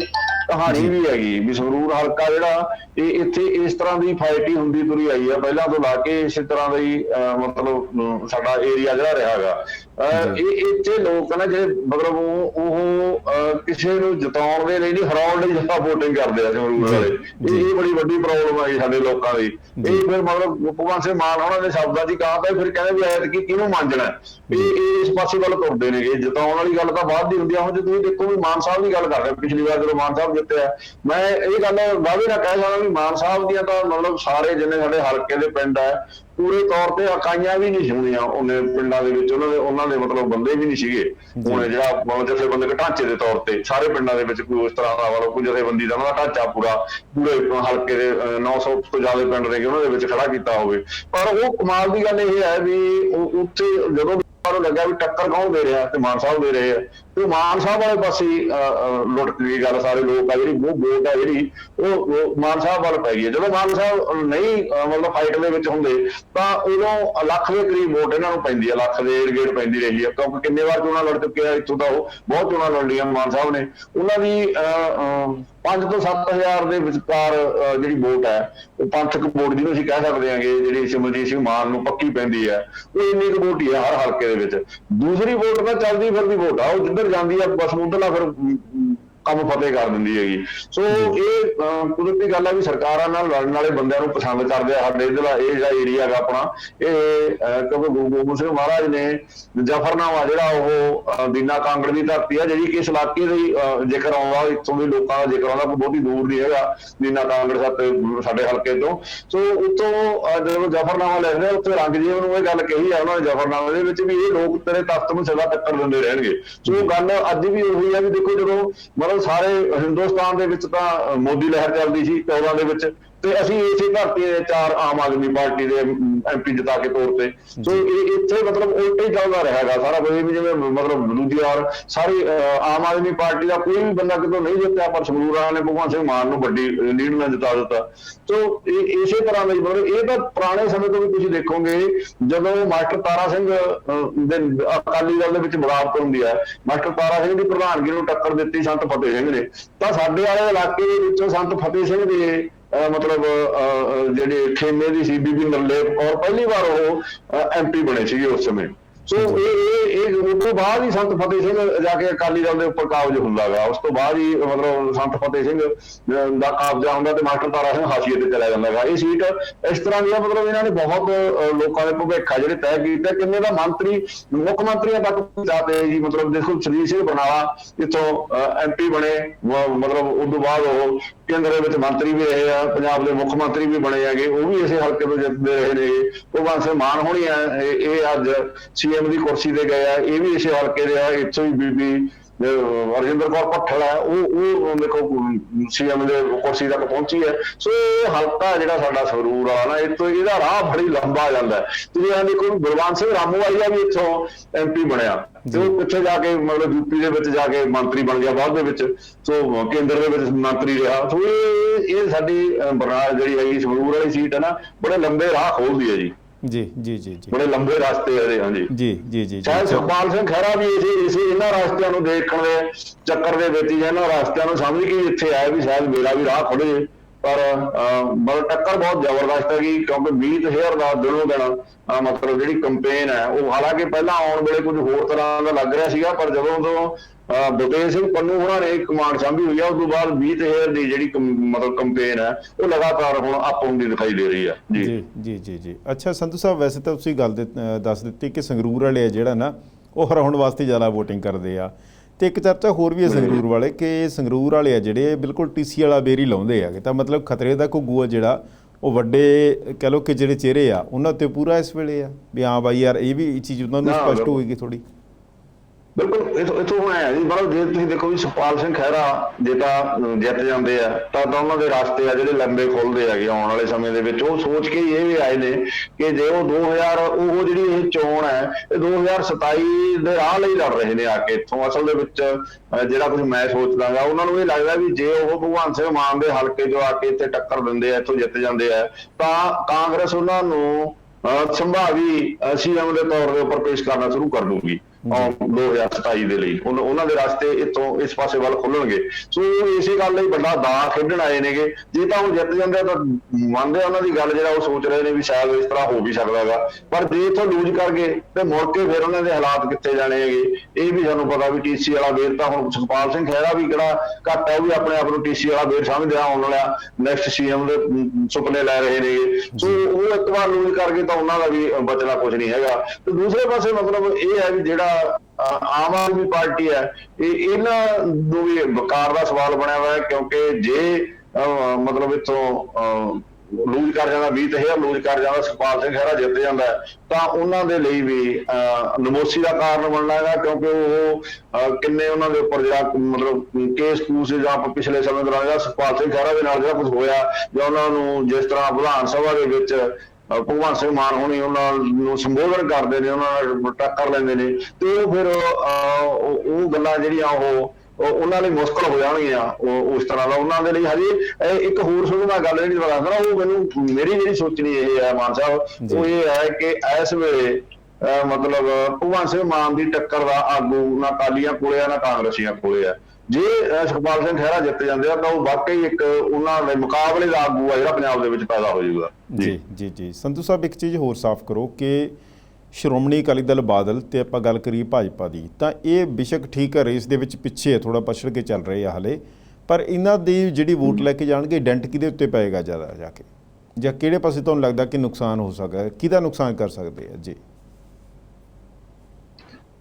ਕਹਾਣੀ ਵੀ ਹੈਗੀ ਵੀ ਸੰਗਰੂਰ ਹਲਕਾ ਜਿਹੜਾ ਇਹ ਇੱਥੇ ਇਸ ਤਰ੍ਹਾਂ ਦੀ ਫਾਈਟ ਹੀ ਹੁੰਦੀ ਤੁਰੀ ਆਈ ਹੈ। ਪਹਿਲਾਂ ਤੋਂ ਲਾ ਕੇ ਇਸੇ ਤਰ੍ਹਾਂ ਦਾ ਹੀ ਮਤਲਬ ਸਾਡਾ ਏਰੀਆ ਜਿਹੜਾ ਰਿਹਾ ਹੈਗਾ। ਇਹ ਇੱਥੇ ਲੋਕ ਨਾ ਜਿਹੜੇ ਮਤਲਬ ਉਹ ਕਿਸੇ ਨੂੰ ਜਿਤਾਉਣ ਦੇ ਲਈ ਨਹੀਂ ਹਰਾਉਣ ਲਈ ਜ਼ਿਆਦਾ VOTING ਕਰਦੇ ਆ ਸੰਗਰੂਰ ਵਾਲੇ। ਇਹ ਇਹ ਬੜੀ ਵੱਡੀ ਪ੍ਰੋਬਲਮ ਆ ਜੀ ਸਾਡੇ ਲੋਕਾਂ ਦੀ। ਇਹ ਫਿਰ ਮਤਲਬ ਭਗਵਾਨ ਸਿੰਘ ਮਾਨ ਉਹਨਾਂ ਦੇ ਸ਼ਬਦਾਂ ਹੀ ਕਹਾ ਤਾਂ ਫਿਰ ਕਹਿੰਦੇ ਵੀ ਐਤਕੀ ਕਿਹਨੂੰ ਮੰਨਣਾ ਹੈ? ਇਹ ਇਹ ਇਸ ਪਾਸੇ ਵੱਲ ਤੁਰਦੇ ਨੇਗੇ। ਜਿਤਾਉਣ ਵਾਲੀ ਗੱਲ ਤਾਂ ਬਾਅਦ ਦੀ ਹੁੰਦੀ ਆ। ਹੁਣ ਜੇ ਤੁਸੀਂ ਦੇਖੋ ਵੀ ਮਾਨ ਸਾਹਿਬ ਦੀ ਗੱਲ ਕਰ ਰਹੇ ਹੋ, ਪਿਛਲੀ ਵਾਰ ਜਦੋਂ ਮਾਨ ਸਾਹਿਬ ਜਿੱਤਿਆ ਮੈਂ ਇਹ ਗੱਲ ਦਾਅਵੇ ਨਾਲ ਕਹਿ ਸਕਦਾ ਵੀ ਮਾਨ ਸਾਹਿਬ ਦੀਆਂ ਤਾਂ ਮਤਲਬ ਸਾਰੇ ਜਿੰਨੇ ਸਾਡੇ ਹਲਕੇ ਦੇ ਪਿੰਡ ਹੈ ਪੂਰੇ ਤੌਰ ਤੇ ਇਕਾਈਆਂ ਵੀ ਨਹੀਂ ਸੁਣੀਆਂ ਉਹਨੇ ਪਿੰਡਾਂ ਦੇ ਵਿੱਚ ਉਹਨਾਂ ਦੇ ਉਹਨਾਂ ਦੇ ਮਤਲਬ ਬੰਦੇ ਵੀ ਨਹੀਂ ਸੀਗੇ। ਹੁਣ ਜਿਹੜਾ ਮਤਲਬ ਜਥੇਬੰਦਕ ਢਾਂਚੇ ਦੇ ਤੌਰ ਤੇ ਸਾਰੇ ਪਿੰਡਾਂ ਦੇ ਵਿੱਚ ਕੋਈ ਉਸ ਤਰ੍ਹਾਂ ਦਾ ਵਾਲਾ ਕੋਈ ਜਥੇਬੰਦੀ ਦਾ ਉਹਨਾਂ ਦਾ ਢਾਂਚਾ ਪੂਰਾ ਪੂਰੇ ਹਲਕੇ ਦੇ ਅਹ, 900 ਤੋਂ ਜ਼ਿਆਦਾ ਪਿੰਡ ਨੇ ਉਹਨਾਂ ਦੇ ਵਿੱਚ ਖੜਾ ਕੀਤਾ ਹੋਵੇ। ਪਰ ਉਹ ਕਮਾਲ ਦੀ ਗੱਲ ਇਹ ਹੈ ਵੀ ਉਹ ਉੱਥੇ ਜਦੋਂ ਨੂੰ ਲੱਗਿਆ ਵੀ ਟੱਕਰ ਕੌਣ ਦੇ ਰਿਹਾ ਤੇ ਮਾਨ ਸਾਹਿਬ ਦੇ ਰਹੇ ਆ। ਉਹ ਮਾਨ ਸਾਹਿਬ ਵਾਲੇ ਪਾਸੇ ਅਹ, ਅਹ, ਲੁੱਟ ਗਈ ਗੱਲ ਸਾਰੇ ਲੋਕ ਆ ਜਿਹੜੀ ਮੂੰਹ ਵੋਟ ਆ ਜਿਹੜੀ ਉਹ ਮਾਨ ਸਾਹਿਬ ਵੱਲ ਪੈ ਗਈ ਹੈ। ਜਦੋਂ ਮਾਨ ਸਾਹਿਬ ਨਹੀਂ ਮਤਲਬ ਫਾਈਟ ਦੇ ਵਿੱਚ ਹੁੰਦੇ ਤਾਂ ਉਦੋਂ ਲੱਖ ਦੇ ਕਰੀਬ ਵੋਟ ਇਹਨਾਂ ਨੂੰ ਪੈਂਦੀ ਹੈ ਲੱਖ ਦੇ ਗੇੜ ਪੈਂਦੀ ਰਹੀ ਹੈ। ਕਿਉਂਕਿ ਕਿੰਨੇ ਵਾਰ ਚੋਣਾਂ ਲੜ ਚੁੱਕੇ ਆ ਇੱਥੋਂ ਤਾਂ ਉਹ ਬਹੁਤ ਚੋਣਾਂ ਲੜ ਲਈਆਂ ਮਾਨ ਸਾਹਿਬ ਨੇ। ਉਹਨਾਂ ਦੀ 5 ਤੋਂ 7000 ਦੇ ਵਿਚਕਾਰ ਜਿਹੜੀ ਵੋਟ ਹੈ ਉਹ ਪੰਥਕ ਵੋਟ ਜਿਹਨੂੰ ਅਸੀਂ ਕਹਿ ਸਕਦੇ ਹਾਂਗੇ ਜਿਹੜੀ ਸਿਮਰਜੀਤ ਸਿੰਘ ਮਾਨ ਨੂੰ ਪੱਕੀ ਪੈਂਦੀ ਹੈ ਉਹ ਇੰਨੀ ਕੁ ਵੋਟ ਹੀ ਹੈ ਹਰ ਹਲਕੇ ਦੇ ਵਿੱਚ। ਦੂਸਰੀ ਵੋਟ ਤਾਂ ਚੱਲਦੀ ਫਿਰਦੀ ਵੋਟ ਆ ਉਹ ਜਿੱਧਰ ਜਾਂਦੀ ਆ ਬਸ ਉਧਰਲਾ ਫਿਰ ਕੰਮ ਫਤਿਹ ਕਰ ਦਿੰਦੀ ਹੈਗੀ। ਸੋ ਇਹ ਕੁਦਰਤੀ ਗੱਲ ਆ ਵੀ ਸਰਕਾਰਾਂ ਨਾਲ ਲੜਨ ਵਾਲੇ ਬੰਦਿਆਂ ਨੂੰ ਪਸੰਦ ਕਰਦੇ ਆ ਸਾਡੇ ਇਧਰਲਾ ਇਹ ਜਿਹੜਾ ਏਰੀਆ ਹੈਗਾ ਆਪਣਾ ਇਹ ਕਿਉਂਕਿ ਗੁਰੂ ਗੋਬਿੰਦ ਸਿੰਘ ਮਹਾਰਾਜ ਨੇ ਜਫਰਨਾਮਾ ਜਿਹੜਾ ਉਹ ਦੀਨਾ ਕਾਂਗੜ ਦੀ ਧਰਤੀ ਆ ਜਿਹੜੀ ਕਿ ਇਸ ਇਲਾਕੇ ਦੀ ਜ਼ਿਕਰ ਆਉਂਦਾ ਇੱਥੋਂ ਦੇ ਲੋਕਾਂ ਦਾ ਜ਼ਿਕਰ ਆਉਂਦਾ ਕੋਈ ਬਹੁਤੀ ਦੂਰ ਨਹੀਂ ਹੈਗਾ ਦੀਨਾ ਕਾਂਗੜ ਸਾਡੇ ਹਲਕੇ ਤੋਂ। ਸੋ ਉੱਥੋਂ ਜਦੋਂ ਜਫਰਨਾਮਾ ਲਿਖਦੇ ਉੱਥੇ ਰੰਗਜੀਤ ਨੂੰ ਇਹ ਗੱਲ ਕਹੀ ਆ ਉਹਨਾਂ ਨੇ ਜਫਰਨਾਮੇ ਦੇ ਵਿੱਚ ਵੀ ਇਹ ਲੋਕ ਤੇਰੇ ਤਖਤ ਨੂੰ ਸਦਾ ਟੱਕਰ ਦਿੰਦੇ ਰਹਿਣਗੇ। ਸੋ ਗੱਲ ਅੱਜ ਵੀ ਉਹੀ ਆ ਵੀ ਦੇਖੋ ਜਦੋਂ ਮਤਲਬ ਸਾਰੇ ਹਿੰਦੁਸਤਾਨ ਦੇ ਵਿੱਚ ਤਾਂ ਮੋਦੀ ਲਹਿਰ ਚੱਲਦੀ ਸੀ 14 ਦੇ ਵਿੱਚ। ਤੇ ਅਸੀਂ ਇਸੇ ਧਰਤੀ ਦੇ ਚਾਰ ਆਮ ਆਦਮੀ ਪਾਰਟੀ ਦੇ ਐਮਪੀ ਜਿਤਾ ਕੇ ਤੌਰ ਤੇ। ਸੋ ਇਹ ਇੱਥੇ ਮਤਲਬ ਉਲਟਾ ਹੀ ਚੱਲਦਾ ਰਹੇਗਾ ਸਾਰਾ ਕੁਝ ਵੀ ਜਿਵੇਂ ਮਤਲਬ ਦੂਜੀ ਵਾਰ ਸਾਰੀ ਆਮ ਆਦਮੀ ਪਾਰਟੀ ਦਾ ਕੋਈ ਵੀ ਬੰਦਾ ਕਿਤੋਂ ਨਹੀਂ ਜਿੱਤਿਆ ਪਰ ਸੰਗਰੂਰ ਨੇ ਭਗਵਾਨ ਸਿੰਘ ਮਾਨ ਨੂੰ ਵੱਡੀ ਲੀਡ ਨਾਲ ਜਿਤਾ ਦਿੱਤਾ। ਸੋ ਇਹ ਇਸੇ ਤਰ੍ਹਾਂ ਦਾ ਮਤਲਬ ਇਹ ਤਾਂ ਪੁਰਾਣੇ ਸਮੇਂ ਤੋਂ ਵੀ ਤੁਸੀਂ ਦੇਖੋਗੇ ਜਦੋਂ ਮਾਸਟਰ ਤਾਰਾ ਸਿੰਘ ਦੇ ਅਕਾਲੀ ਦਲ ਦੇ ਵਿੱਚ ਬਗਾਵਤ ਹੁੰਦੀ ਹੈ ਮਾਸਟਰ ਤਾਰਾ ਸਿੰਘ ਦੀ ਪ੍ਰਧਾਨਗੀ ਨੂੰ ਟੱਕਰ ਦਿੱਤੀ ਸੰਤ ਫਤਿਹ ਸਿੰਘ ਨੇ। ਤਾਂ ਸਾਡੇ ਵਾਲੇ ਇਲਾਕੇ ਦੇ ਵਿੱਚੋਂ ਸੰਤ ਫਤਿਹ ਸਿੰਘ ਦੇ ਮਤਲਬ ਅਹ, ਜਿਹੜੇ ਖੇਮੇ ਦੀ ਸੀ ਬੀਬੀ ਨਰਲੇਪ ਔਰ ਪਹਿਲੀ ਵਾਰ ਉਹ ਐਮਪੀ ਬਣੇ ਸੀਗੇ ਉਸ ਸਮੇਂ। ਸੋ ਇਹ ਇਹ ਉਸ ਤੋਂ ਬਾਅਦ ਹੀ ਸੰਤ ਫਤਿਹ ਸਿੰਘ ਜਾ ਕੇ ਅਕਾਲੀ ਦਲ ਦੇ ਉੱਪਰ ਕਾਬਜ ਹੁੰਦਾਗਾ। ਉਸ ਤੋਂ ਬਾਅਦ ਹੀ ਮਤਲਬ ਸੰਤ ਫਤਿਹ ਸਿੰਘ ਦਾ ਕਾਬਜਾ ਹੁੰਦਾ ਤੇ ਮਾਸਟਰ ਤਾਰਾ ਸਿੰਘ ਹਾਸ਼ੀਏ ਤੇ ਚਲਾ ਜਾਂਦਾਗਾ। ਇਹ ਸੀਟ ਇਸ ਤਰ੍ਹਾਂ ਦੀ ਮਤਲਬ ਇਹਨਾਂ ਨੇ ਬਹੁਤ ਲੋਕਾਂ ਦੇ ਭਵਿੱਖ ਜਿਹੜੇ ਤੈਅ ਕੀਤੇ ਕਿੰਨੇ ਦਾ ਮੰਤਰੀ ਮੁੱਖ ਮੰਤਰੀਆਂ ਤੱਕ ਜਾਤੇ ਜੀ ਮਤਲਬ ਦੇਖੋ ਸੁਰਜੀਤ ਸਿੰਘ ਬਰਨਾਲਾ ਇੱਥੋਂ ਐਮਪੀ ਬਣੇ ਮਤਲਬ ਉਸ ਤੋਂ ਬਾਅਦ ਉਹ ਕੇਂਦਰ ਦੇ ਵਿੱਚ ਮੰਤਰੀ ਵੀ ਰਹੇ ਆ, ਪੰਜਾਬ ਦੇ ਮੁੱਖ ਮੰਤਰੀ ਵੀ ਬਣੇ ਹੈਗੇ, ਉਹ ਵੀ ਇਸੇ ਹਲਕੇ ਤੋਂ ਜਿੱਤਦੇ ਰਹੇ ਨੇ। ਭਗਵਾਨ ਸਿੰਘ ਮਾਨ ਹੋਣੀ ਆ, ਇਹ ਇਹ ਅੱਜ ਸੀਐਮ ਦੀ ਕੁਰਸੀ ਤੇ ਗਏ ਆ, ਇਹ ਵੀ ਇਸੇ ਹਲਕੇ ਦੇ ਆ, ਇੱਥੋਂ ਹੀ ਬੀਬੀ ਰਜਿੰਦਰ ਕੌਰ ਭੱਠਲ ਹੈ ਉਹ ਉਹ ਦੇਖੋ ਸੀਐਮ ਦੇ ਕੁਰਸੀ ਤੱਕ ਪਹੁੰਚੀ ਹੈ। ਸੋ ਇਹ ਹਲਕਾ ਜਿਹੜਾ ਸਾਡਾ ਸਰੂਰ ਆ ਨਾ ਇੱਥੋਂ ਇਹਦਾ ਰਾਹ ਬੜੀ ਲੰਬਾ ਜਾਂਦਾ ਤੁਸੀਂ ਇਹ ਦੇਖੋ ਬਲਵੰਤ ਸਿੰਘ ਰਾਮੂਵਾਲੀਆ ਵੀ ਇੱਥੋਂ ਐਮਪੀ ਬਣਿਆ। ਤੇ ਉਹ ਪਿੱਛੇ ਜਾ ਕੇ ਮਤਲਬ ਯੂਪੀ ਦੇ ਵਿੱਚ ਜਾ ਕੇ ਮੰਤਰੀ ਬਣ ਗਿਆ ਬਾਅਦ ਦੇ ਵਿੱਚ। ਸੋ ਕੇਂਦਰ ਦੇ ਵਿੱਚ ਮੰਤਰੀ ਰਿਹਾ। ਸੋ ਇਹ ਇਹ ਸਾਡੀ ਬਰਨਾਲਾ ਜਿਹੜੀ ਹੈਗੀ ਸੰਗਰੂਰ ਵਾਲੀ ਸੀਟ ਹੈ ਨਾ ਬੜੇ ਲੰਬੇ ਰਾਹ ਖੋਲਦੀ ਹੈ ਜੀ। ਜੀ ਜੀ ਜੀ ਜੀ। ਬੜੇ ਲੰਬੇ ਰਸਤੇ ਇਹਦੇ ਹਾਂਜੀ। ਜੀ ਜੀ ਜੀ ਸ਼ਾਇਦ ਸੁਖਪਾਲ ਸਿੰਘ ਖਹਿਰਾ ਵੀ ਇਸੇ ਇਸੇ ਇਹਨਾਂ ਰਸਤਿਆਂ ਨੂੰ ਦੇਖਣ ਦੇ ਚੱਕਰ ਦੇ ਵਿੱਚ ਹੀ ਇਹਨਾਂ ਰਸਤਿਆਂ ਨੂੰ ਸਮਝ ਕੇ ਹੀ ਇੱਥੇ ਆਇਆ ਵੀ ਸ਼ਾਇਦ ਮੇਰਾ ਵੀ ਰਾਹ ਖੁੱਲ ਪਰ ਮਤਲਬ ਟੱਕਰ ਬਹੁਤ ਜ਼ਬਰਦਸਤ ਹੈਗੀ ਕਿਉਂਕਿ ਮੀਤ ਹੇਅਰ ਦਾ ਦਿਨੋਂ ਦਿਨ ਮਤਲਬ ਜਿਹੜੀ ਕੰਪੇਨ ਹੈ ਉਹ ਹਾਲਾਂਕਿ ਪਹਿਲਾਂ ਆਉਣ ਵੇਲੇ ਕੁਝ ਹੋਰ ਤਰ੍ਹਾਂ ਦਾ ਲੱਗ ਰਿਹਾ ਸੀਗਾ ਪਰ ਜਦੋਂ ਤੋਂ ਬਲਦੇਵ ਸਿੰਘ ਪੰਨੂ ਹੋਣਾ ਨੇ ਕਮਾਂਡ ਸੰਭੀ ਹੋਈ ਆ ਉਸ ਤੋਂ ਬਾਅਦ ਮੀਤ ਹੇਅਰ ਦੀ ਜਿਹੜੀ ਕੰ- ਮਤਲਬ ਕੰਪੇਨ ਹੈ ਉਹ ਲਗਾਤਾਰ ਹੁਣ ਅਪ ਹੁੰਦੀ ਦਿਖਾਈ ਦੇ ਰਹੀ ਆ। ਜੀ। ਜੀ ਜੀ ਅੱਛਾ ਸੰਧੂ ਸਾਹਿਬ ਵੈਸੇ ਤਾਂ ਤੁਸੀਂ ਗੱਲ ਦੱਸ ਦਿੱਤੀ ਕਿ ਸੰਗਰੂਰ ਵਾਲੇ ਆ ਜਿਹੜਾ ਨਾ ਉਹ ਹਰਾਉਣ ਵਾਸਤੇ ਜ਼ਿਆਦਾ VOTING ਕਰਦੇ ਆ। ਤੇ ਇੱਕ ਚਰਚਾ ਹੋਰ ਵੀ ਹੈ ਸੰਗਰੂਰ ਵਾਲੇ ਕਿ ਸੰਗਰੂਰ ਵਾਲੇ ਆ ਜਿਹੜੇ ਬਿਲਕੁਲ ਟੀਸੀ ਵਾਲਾ ਬੇਰੀ ਲਾਉਂਦੇ ਆ ਤਾਂ ਮਤਲਬ ਖਤਰੇ ਦਾ ਘੁੱਗੂ ਆ ਜਿਹੜਾ ਉਹ ਵੱਡੇ ਕਹ ਲੋ ਕਿ ਜਿਹੜੇ ਚਿਹਰੇ ਆ ਉਹਨਾਂ ਤੇ ਪੂਰਾ ਇਸ ਵੇਲੇ ਆ। ਵੀ ਹਾਂ ਬਾਈ ਯਾਰ ਇਹ ਵੀ ਚੀਜ਼ ਉਹਨਾਂ ਨੂੰ ਸਪਸ਼ਟ। ਹੋਏਗੀ ਥੋੜੀ ਬਿਲਕੁਲ ਇਥੋਂ ਇਥੋਂ ਹੁਣ ਆਇਆ ਜੀ ਮਤਲਬ ਜੇ ਤੁਸੀਂ ਦੇਖੋ ਵੀ ਸੁਖਪਾਲ ਸਿੰਘ ਖਹਿਰਾ ਜੇ ਤਾਂ ਜਿੱਤ ਜਾਂਦੇ ਆ ਤਾਂ ਤਾਂ ਉਹਨਾਂ ਦੇ ਰਸਤੇ ਆ ਜਿਹੜੇ ਲੰਬੇ ਖੁੱਲਦੇ ਹੈਗੇ ਆਉਣ ਵਾਲੇ ਸਮੇਂ ਦੇ ਵਿੱਚ। ਉਹ ਸੋਚ ਕੇ ਹੀ ਇਹ ਵੀ ਆਏ ਨੇ ਕਿ ਜੇ ਉਹ 2000 ਉਹ ਜਿਹੜੀ ਇਹ ਚੋਣ ਹੈ ਇਹ 2027 ਦੇ ਰਾਹ ਲਈ ਲੜ ਰਹੇ ਨੇ ਆ ਕੇ ਇੱਥੋਂ। ਅਸਲ ਦੇ ਵਿੱਚ ਜਿਹੜਾ ਕੁਝ ਮੈਂ ਸੋਚਦਾਗਾ ਉਹਨਾਂ ਨੂੰ ਇਹ ਲੱਗਦਾ ਵੀ ਜੇ ਉਹ ਭਗਵਾਨ ਸਿੰਘ ਮਾਨ ਦੇ ਹਲਕੇ ਚੋਂ ਆ ਕੇ ਇੱਥੇ ਟੱਕਰ ਦਿੰਦੇ ਆ ਇੱਥੋਂ ਜਿੱਤ ਜਾਂਦੇ ਆ ਤਾਂ ਕਾਂਗਰਸ ਉਹਨਾਂ ਨੂੰ ਅਹ, ਸੰਭਾਵੀ ਸੀਐਮ ਦੇ ਤੌਰ ਦੇ ਉੱਪਰ ਪੇਸ਼ ਕਰਨਾ ਸ਼ੁਰੂ ਕਰ ਦੂਗੀ 2027 ਦੇ ਲਈ। ਉਹਨਾਂ ਦੇ ਰਸਤੇ ਇੱਥੋਂ ਇਸ ਪਾਸੇ ਵੱਲ ਖੁੱਲਣਗੇ। ਸੋ ਇਸੇ ਗੱਲ ਲਈ ਵੱਡਾ ਦਾ ਖੇਡਣ ਆਏ ਨੇਗੇ। ਜੇ ਤਾਂ ਉਹ ਜਿੱਤ ਜਾਂਦੇ ਤਾਂ ਮੰਨਦੇ ਉਹਨਾਂ ਦੀ ਗੱਲ ਜਿਹੜਾ ਉਹ ਸੋਚ ਰਹੇ ਨੇ ਵੀ ਸ਼ਾਇਦ ਇਸ ਤਰ੍ਹਾਂ ਹੋ ਵੀ ਸਕਦਾ ਹੈਗਾ। ਪਰ ਜੇ ਇੱਥੋਂ ਲੂਜ਼ ਕਰ ਗਏ ਤੇ ਮੁੜ ਕੇ ਫਿਰ ਉਹਨਾਂ ਦੇ ਹਾਲਾਤ ਕਿੱਥੇ ਜਾਣੇ ਹੈਗੇ? ਇਹ ਵੀ ਸਾਨੂੰ ਪਤਾ ਵੀ ਟੀਸੀ ਵਾਲਾ ਵੇਰ ਤਾਂ ਹੁਣ ਸੁਖਪਾਲ ਸਿੰਘ ਖਹਿਰਾ ਵੀ ਕਿਹੜਾ ਘੱਟ ਹੈ ਉਹ ਵੀ ਆਪਣੇ ਆਪ ਨੂੰ ਟੀਸੀ ਵਾਲਾ ਵੇਰ ਸਮਝਦਾ ਆਉਣ ਵਾਲਾ ਨੈਕਸਟ ਸੀਐਮ ਦੇ ਸੁਪਨੇ ਲੈ ਰਹੇ ਨੇਗੇ। ਸੋ ਉਹ ਇੱਕ ਵਾਰ ਲੂਜ਼ ਕਰ ਗਏ ਤਾਂ ਉਹਨਾਂ ਦਾ ਵੀ ਬਚਣਾ ਕੁਝ ਨਹੀਂ ਹੈਗਾ। ਤੇ ਦੂਸਰੇ ਪਾਸੇ ਮਤਲਬ ਇਹ ਹੈ ਵੀ ਜਿਹੜਾ ਆਮ ਆਦਮੀ ਪਾਰਟੀ ਹੈ ਇਹ ਇਹਨਾਂ ਨੂੰ ਵੀ ਵਕਾਰ ਦਾ ਸਵਾਲ ਬਣਿਆ ਹੋਇਆ ਹੈ ਕਿਉਂਕਿ ਜੇ ਮਤਲਬ ਇਥੋਂ ਲੂਜ਼ ਕਰ ਜਾਂਦਾ 20000 ਲੂਜ਼ ਕਰ ਜਾਂਦਾ ਸੁਖਪਾਲ ਸਿੰਘ ਖਹਿਰਾ ਜਿੱਤ ਜਾਂਦਾ ਤਾਂ ਉਹਨਾਂ ਦੇ ਲਈ ਵੀ ਅ, ਨਮੋਸੀ ਦਾ ਕਾਰਨ ਬਣਨਾ ਹੈਗਾ ਕਿਉਂਕਿ ਉਹ ਕਿੰਨੇ ਉਹਨਾਂ ਦੇ ਉੱਪਰ ਜਿਹੜਾ ਮਤਲਬ ਕੇਸ ਕੂਸ ਜਾਂ ਪਿਛਲੇ ਸਮੇਂ ਦੌਰਾਨ ਜਿਹੜਾ ਸੁਖਪਾਲ ਸਿੰਘ ਖਹਿਰਾ ਦੇ ਨਾਲ ਜਿਹੜਾ ਕੁਝ ਹੋਇਆ ਜਾਂ ਉਹਨਾਂ ਨੂੰ ਜਿਸ ਤਰ੍ਹਾਂ ਵਿਧਾਨ ਸਭਾ ਦੇ ਵਿੱਚ ਭਗਵੰਤ ਸਿੰਘ ਮਾਨ ਹੋਣੀ ਉਹਨਾਂ ਨੂੰ ਸੰਬੋਧਨ ਕਰਦੇ ਨੇ ਉਹਨਾਂ ਨਾਲ ਟੱਕਰ ਲੈਂਦੇ ਨੇ। ਤੇ ਉਹ ਫਿਰ ਉਹ ਗੱਲਾਂ ਜਿਹੜੀਆਂ ਉਹ ਉਹ ਉਹਨਾਂ ਲਈ ਮੁਸ਼ਕਲ ਹੋ ਜਾਣਗੀਆਂ ਉਹ ਉਸ ਤਰ੍ਹਾਂ ਦਾ ਉਹਨਾਂ ਦੇ ਲਈ। ਹਜੇ ਇੱਕ ਹੋਰ ਸੁਣਨਾ ਗੱਲ ਜਿਹੜੀ ਮੈਂ ਦੱਸਦਾ ਉਹ ਮੈਨੂੰ ਮੇਰੀ ਜਿਹੜੀ ਸੋਚਣੀ ਇਹ ਹੈ ਮਾਨ ਸਾਹਿਬ ਉਹ ਇਹ ਹੈ ਕਿ ਇਸ ਵੇਲੇ ਮਤਲਬ ਭਗਵੰਤ ਸਿੰਘ ਮਾਨ ਦੀ ਟੱਕਰ ਦਾ ਆਗੂ ਨਾ ਕਾਲੀਆਂ ਕੋਲੇ ਆ ਨਾ ਕਾਂਗਰਸੀਆਂ ਕੋਲੇ ਆ। ਜੇ ਸੁਖਪਾਲ ਸਿੰਘ ਖਹਿਰਾ ਜਿੱਤ ਜਾਂਦੇ ਆ, ਤਾਂ ਉਹ ਵਾਕਈ ਇੱਕ ਉਹਨਾਂ ਦੇ ਮੁਕਾਬਲੇ ਦਾ ਆਗੂ ਆ ਜਿਹੜਾ ਪੰਜਾਬ ਦੇ ਵਿੱਚ ਪੈਦਾ ਹੋ ਜਾਊਗਾ। ਜੀ ਜੀ ਜੀ। ਸੰਧੂ ਸਾਹਿਬ, ਇੱਕ ਚੀਜ਼ ਹੋਰ ਸਾਫ਼ ਕਰੋ ਕਿ ਸ਼੍ਰੋਮਣੀ ਅਕਾਲੀ ਦਲ ਬਾਦਲ ਤੇ ਆਪਾਂ ਗੱਲ ਕਰੀਏ ਭਾਜਪਾ ਦੀ, ਤਾਂ ਇਹ ਬਿਸ਼ਕ ਠੀਕ ਹੈ ਰੇਸ ਦੇ ਵਿੱਚ ਪਿੱਛੇ ਹੈ ਥੋੜਾ ਪਛੜ ਕੇ ਚੱਲ ਰਹੇ ਆ ਹਲੇ, ਪਰ ਇਹਨਾਂ ਦੀ ਜਿਹੜੀ ਵੋਟ ਲੈ ਕੇ ਜਾਣਗੇ ਆਇਡੈਂਟੀ ਕਿਹਦੇ ਉੱਤੇ ਪਏਗਾ ਜ਼ਿਆਦਾ ਜਾ ਕੇ? ਜਾਂ ਕਿਹੜੇ ਪਾਸੇ ਤੁਹਾਨੂੰ ਲੱਗਦਾ ਕਿ ਨੁਕਸਾਨ ਹੋ ਸਕਦਾ, ਕਿਹਦਾ ਨੁਕਸਾਨ ਕਰ ਸਕਦੇ ਆ? ਜੀ।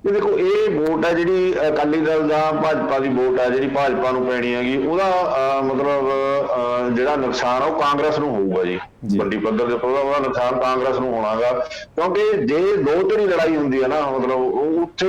ਇਹ ਦੇਖੋ ਇਹ ਵੋਟ ਹੈ ਜਿਹੜੀ ਅਕਾਲੀ ਦਲ ਦਾ ਭਾਜਪਾ ਦੀ ਵੋਟ ਆ ਜਿਹੜੀ ਭਾਜਪਾ ਨੂੰ ਪੈਣੀ ਹੈਗੀ ਉਹਦਾ ਅਹ, ਮਤਲਬ ਅਹ, ਜਿਹੜਾ ਨੁਕਸਾਨ ਆ ਉਹ ਕਾਂਗਰਸ ਨੂੰ ਹੋਊਗਾ ਜੀ। ਵੱਡੀ ਪੱਧਰ ਦੇ ਉੱਪਰ ਉਹਦਾ ਨੁਕਸਾਨ ਕਾਂਗਰਸ ਨੂੰ ਹੋਣਾਗਾ। ਕਿਉਂਕਿ ਜੇ ਦੋ ਧਿਰੀ ਲੜਾਈ ਹੁੰਦੀ ਹੈ ਨਾ ਮਤਲਬ ਉਹ ਉੱਥੇ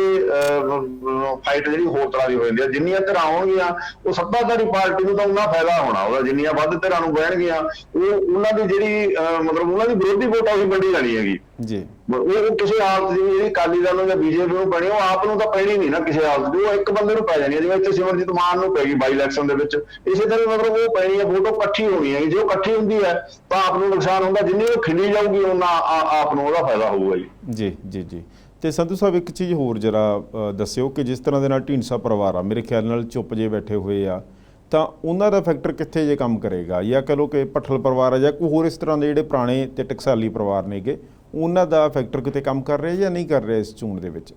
ਫਾਈਟ ਜਿਹੜੀ ਹੋਰ ਤਰ੍ਹਾਂ ਦੀ ਹੋ ਜਾਂਦੀ ਹੈ। ਜਿੰਨੀਆਂ ਧਿਰਾਂ ਆਉਣਗੀਆਂ ਉਹ ਸੱਤਾਧਾਰੀ ਪਾਰਟੀ ਨੂੰ ਤਾਂ ਉਹਨਾਂ ਫਾਇਦਾ ਹੋਣਾ ਉਹਦਾ। ਜਿੰਨੀਆਂ ਵੱਧ ਧਿਰਾਂ ਨੂੰ ਬਹਿਣਗੀਆਂ ਉਹ ਉਹਨਾਂ ਦੀ ਜਿਹੜੀ ਮਤਲਬ ਉਹਨਾਂ ਦੀ ਵਿਰੋਧੀ ਵੋਟ ਆ ਉਹੀ ਵੰਡੀ ਜਾਣੀ ਹੈਗੀ। ਜੀ। ਉਹ ਕਿਸੇ ਹਾਲਤ ਦੀ ਜਿਹੜੀ ਅਕਾਲੀ ਦਲ ਨੂੰ ਜਾਂ ਬੀਜੇਪੀ ਨੂੰ ਪੈਣੀ ਉਹ ਆਪ ਨੂੰ ਤਾਂ ਪੈਣੀ ਨਹੀਂ ਨਾ ਕਿਸੇ ਹਾਲਤ ਦੀ। ਉਹ ਇੱਕ ਬੰਦੇ ਨੂੰ ਪੈ ਜਾਣੀ ਹੈ। ਜਿਵੇਂ ਇੱਥੇ ਸਿਮਰਜੀਤ ਮਾਨ ਨੂੰ ਪੈਗੀ ਬਾਈ ਇਲੈਕਸ਼ਨ ਦੇ ਵਿੱਚ। ਇਸੇ ਤਰ੍ਹਾਂ ਮਤਲਬ ਉਹ ਪੈਣੀ ਹੈ ਫੋਟੋ ਇਕੱਠੀ ਹੋਣੀ ਹੈ ਜੇ ਉਹ ਇਕੱਠੀ ਹੁੰਦੀ ਹੈ ਤਾਂ ਆਪ ਨੂੰ ਨੁਕਸਾਨ ਹੁੰਦਾ ਜਿੰਨੀ ਉਹ ਖਿੰਡੀ ਜਾਊਗੀ ਉਹਨਾਂ ਆਪ ਨੂੰ ਉਹਦਾ ਫਾਇਦਾ ਹੋਊਗਾ ਜੀ। ਜੀ ਜੀ ਜੀ। ਤੇ ਸੰਧੂ ਸਾਹਿਬ ਇੱਕ ਚੀਜ਼ ਹੋਰ ਜਰਾ ਦੱਸਿਓ ਕਿ ਜਿਸ ਤਰ੍ਹਾਂ ਦੇ ਨਾਲ ਢੀਂਡਸਾ ਪਰਿਵਾਰ ਆ ਮੇਰੇ ਖਿਆਲ ਨਾਲ ਚੁੱਪ ਜੇ ਬੈਠੇ ਹੋਏ ਆ ਤਾਂ ਉਹਨਾਂ ਦਾ ਫੈਕਟਰ ਕਿੱਥੇ ਜੇ ਕੰਮ ਕਰੇਗਾ? ਜਾਂ ਕਹ ਲਓ ਕਿ ਪਠਲ ਪਰਿਵਾਰ ਆ ਜਾਂ ਕੋਈ ਹੋਰ ਇਸ ਤਰ੍ਹਾਂ ਦੇ ਜਿਹੜੇ ਪੁਰਾਣੇ ਤੇ ਟਕਸਾਲੀ ਪਰਿਵਾਰ ਨੇਗੇ ਉਹਨਾਂ ਦਾ ਫੈਕਟਰ ਕਿਤੇ ਕੰਮ ਕਰ ਰਿਹਾ ਜਾਂ ਨਹੀਂ ਕਰ ਰਿਹਾ ਇਸ ਚੋਣ ਦੇ ਵਿੱਚ?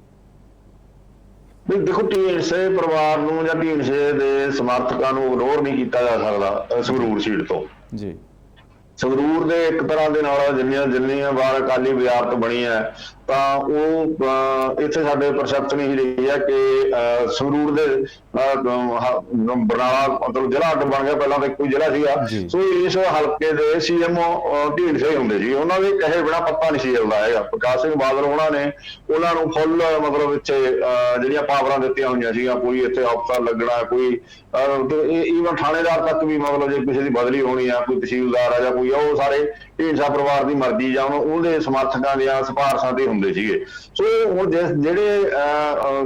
ਨਹੀਂ ਦੇਖੋ ਢੀਂਡਸੇ ਪਰਿਵਾਰ ਨੂੰ ਜਾਂ ਢੀਂਡਸੇ ਦੇ ਸਮਰਥਕਾਂ ਨੂੰ ਇਗਨੋਰ ਨਹੀਂ ਕੀਤਾ ਜਾ ਸਕਦਾ ਸੰਗਰੂਰ ਸੀਟ ਤੋਂ। ਜੀ। ਸੰਗਰੂਰ ਦੇ ਇੱਕ ਤਰ੍ਹਾਂ ਦੇ ਨਾਲ ਜਿੰਨੀਆਂ ਜਿੰਨੀਆਂ ਵਾਰ ਅਕਾਲੀ ਵਿਆਰਤ ਬਣੀ ਹੈ ਤਾਂ ਉਹ ਇੱਥੇ ਸਾਡੇ ਪਰਸੈਪਸ਼ਨ ਹੀ ਰਹੀ ਹੈ ਕਿ ਸੰਗਰੂਰ ਦੇ ਬਰਨਾਲਾ ਮਤਲਬ ਜ਼ਿਲ੍ਹਾ ਅੱਡ ਬਣ ਗਿਆ ਪਹਿਲਾਂ ਤਾਂ ਹੀ ਜ਼ਿਲ੍ਹਾ। ਸੀਗਾ। ਸੋ ਇਸ ਹਲਕੇ ਦੇ ਸੀਐਮਓ ਢੀਂਡਸੇ ਹੀ ਹੁੰਦੇ ਸੀ ਉਹਨਾਂ ਦੇ ਕਹੇ ਬਿਨਾ ਪੱਤਾ ਨਹੀਂ ਸੀ ਹਿਲਦਾ ਹੈਗਾ। ਪ੍ਰਕਾਸ਼ ਸਿੰਘ ਬਾਦਲ ਉਹਨਾਂ ਨੇ ਉਹਨਾਂ ਨੂੰ ਫੁੱਲ ਮਤਲਬ ਇੱਥੇ ਜਿਹੜੀਆਂ ਪਾਵਰਾਂ ਦਿੱਤੀਆਂ ਹੋਈਆਂ ਸੀਗੀਆਂ ਕੋਈ ਇੱਥੇ ਅਫਸਰ ਲੱਗਣਾ ਕੋਈ ਈਵਨ ਥਾਣੇਦਾਰ ਤੱਕ ਵੀ ਮਤਲਬ ਜੇ ਕਿਸੇ ਦੀ ਬਦਲੀ ਹੋਣੀ ਆ ਕੋਈ ਤਹਿਸੀਲਦਾਰ ਆ ਜਾਂ ਕੋਈ ਉਹ ਸਾਰੇ ਢੀਂਡਸਾ ਪਰਿਵਾਰ ਦੀ ਮਰਜ਼ੀ ਜਾਂ ਉਹਦੇ ਸਮਰਥਕਾਂ ਦੀਆਂ ਸਿਫਾਰਸ਼ਾਂ ਤੇ ਹੁੰਦੇ ਸੀਗੇ। ਸੋ ਹੁਣ ਜਿਸ- ਜਿਹੜੇ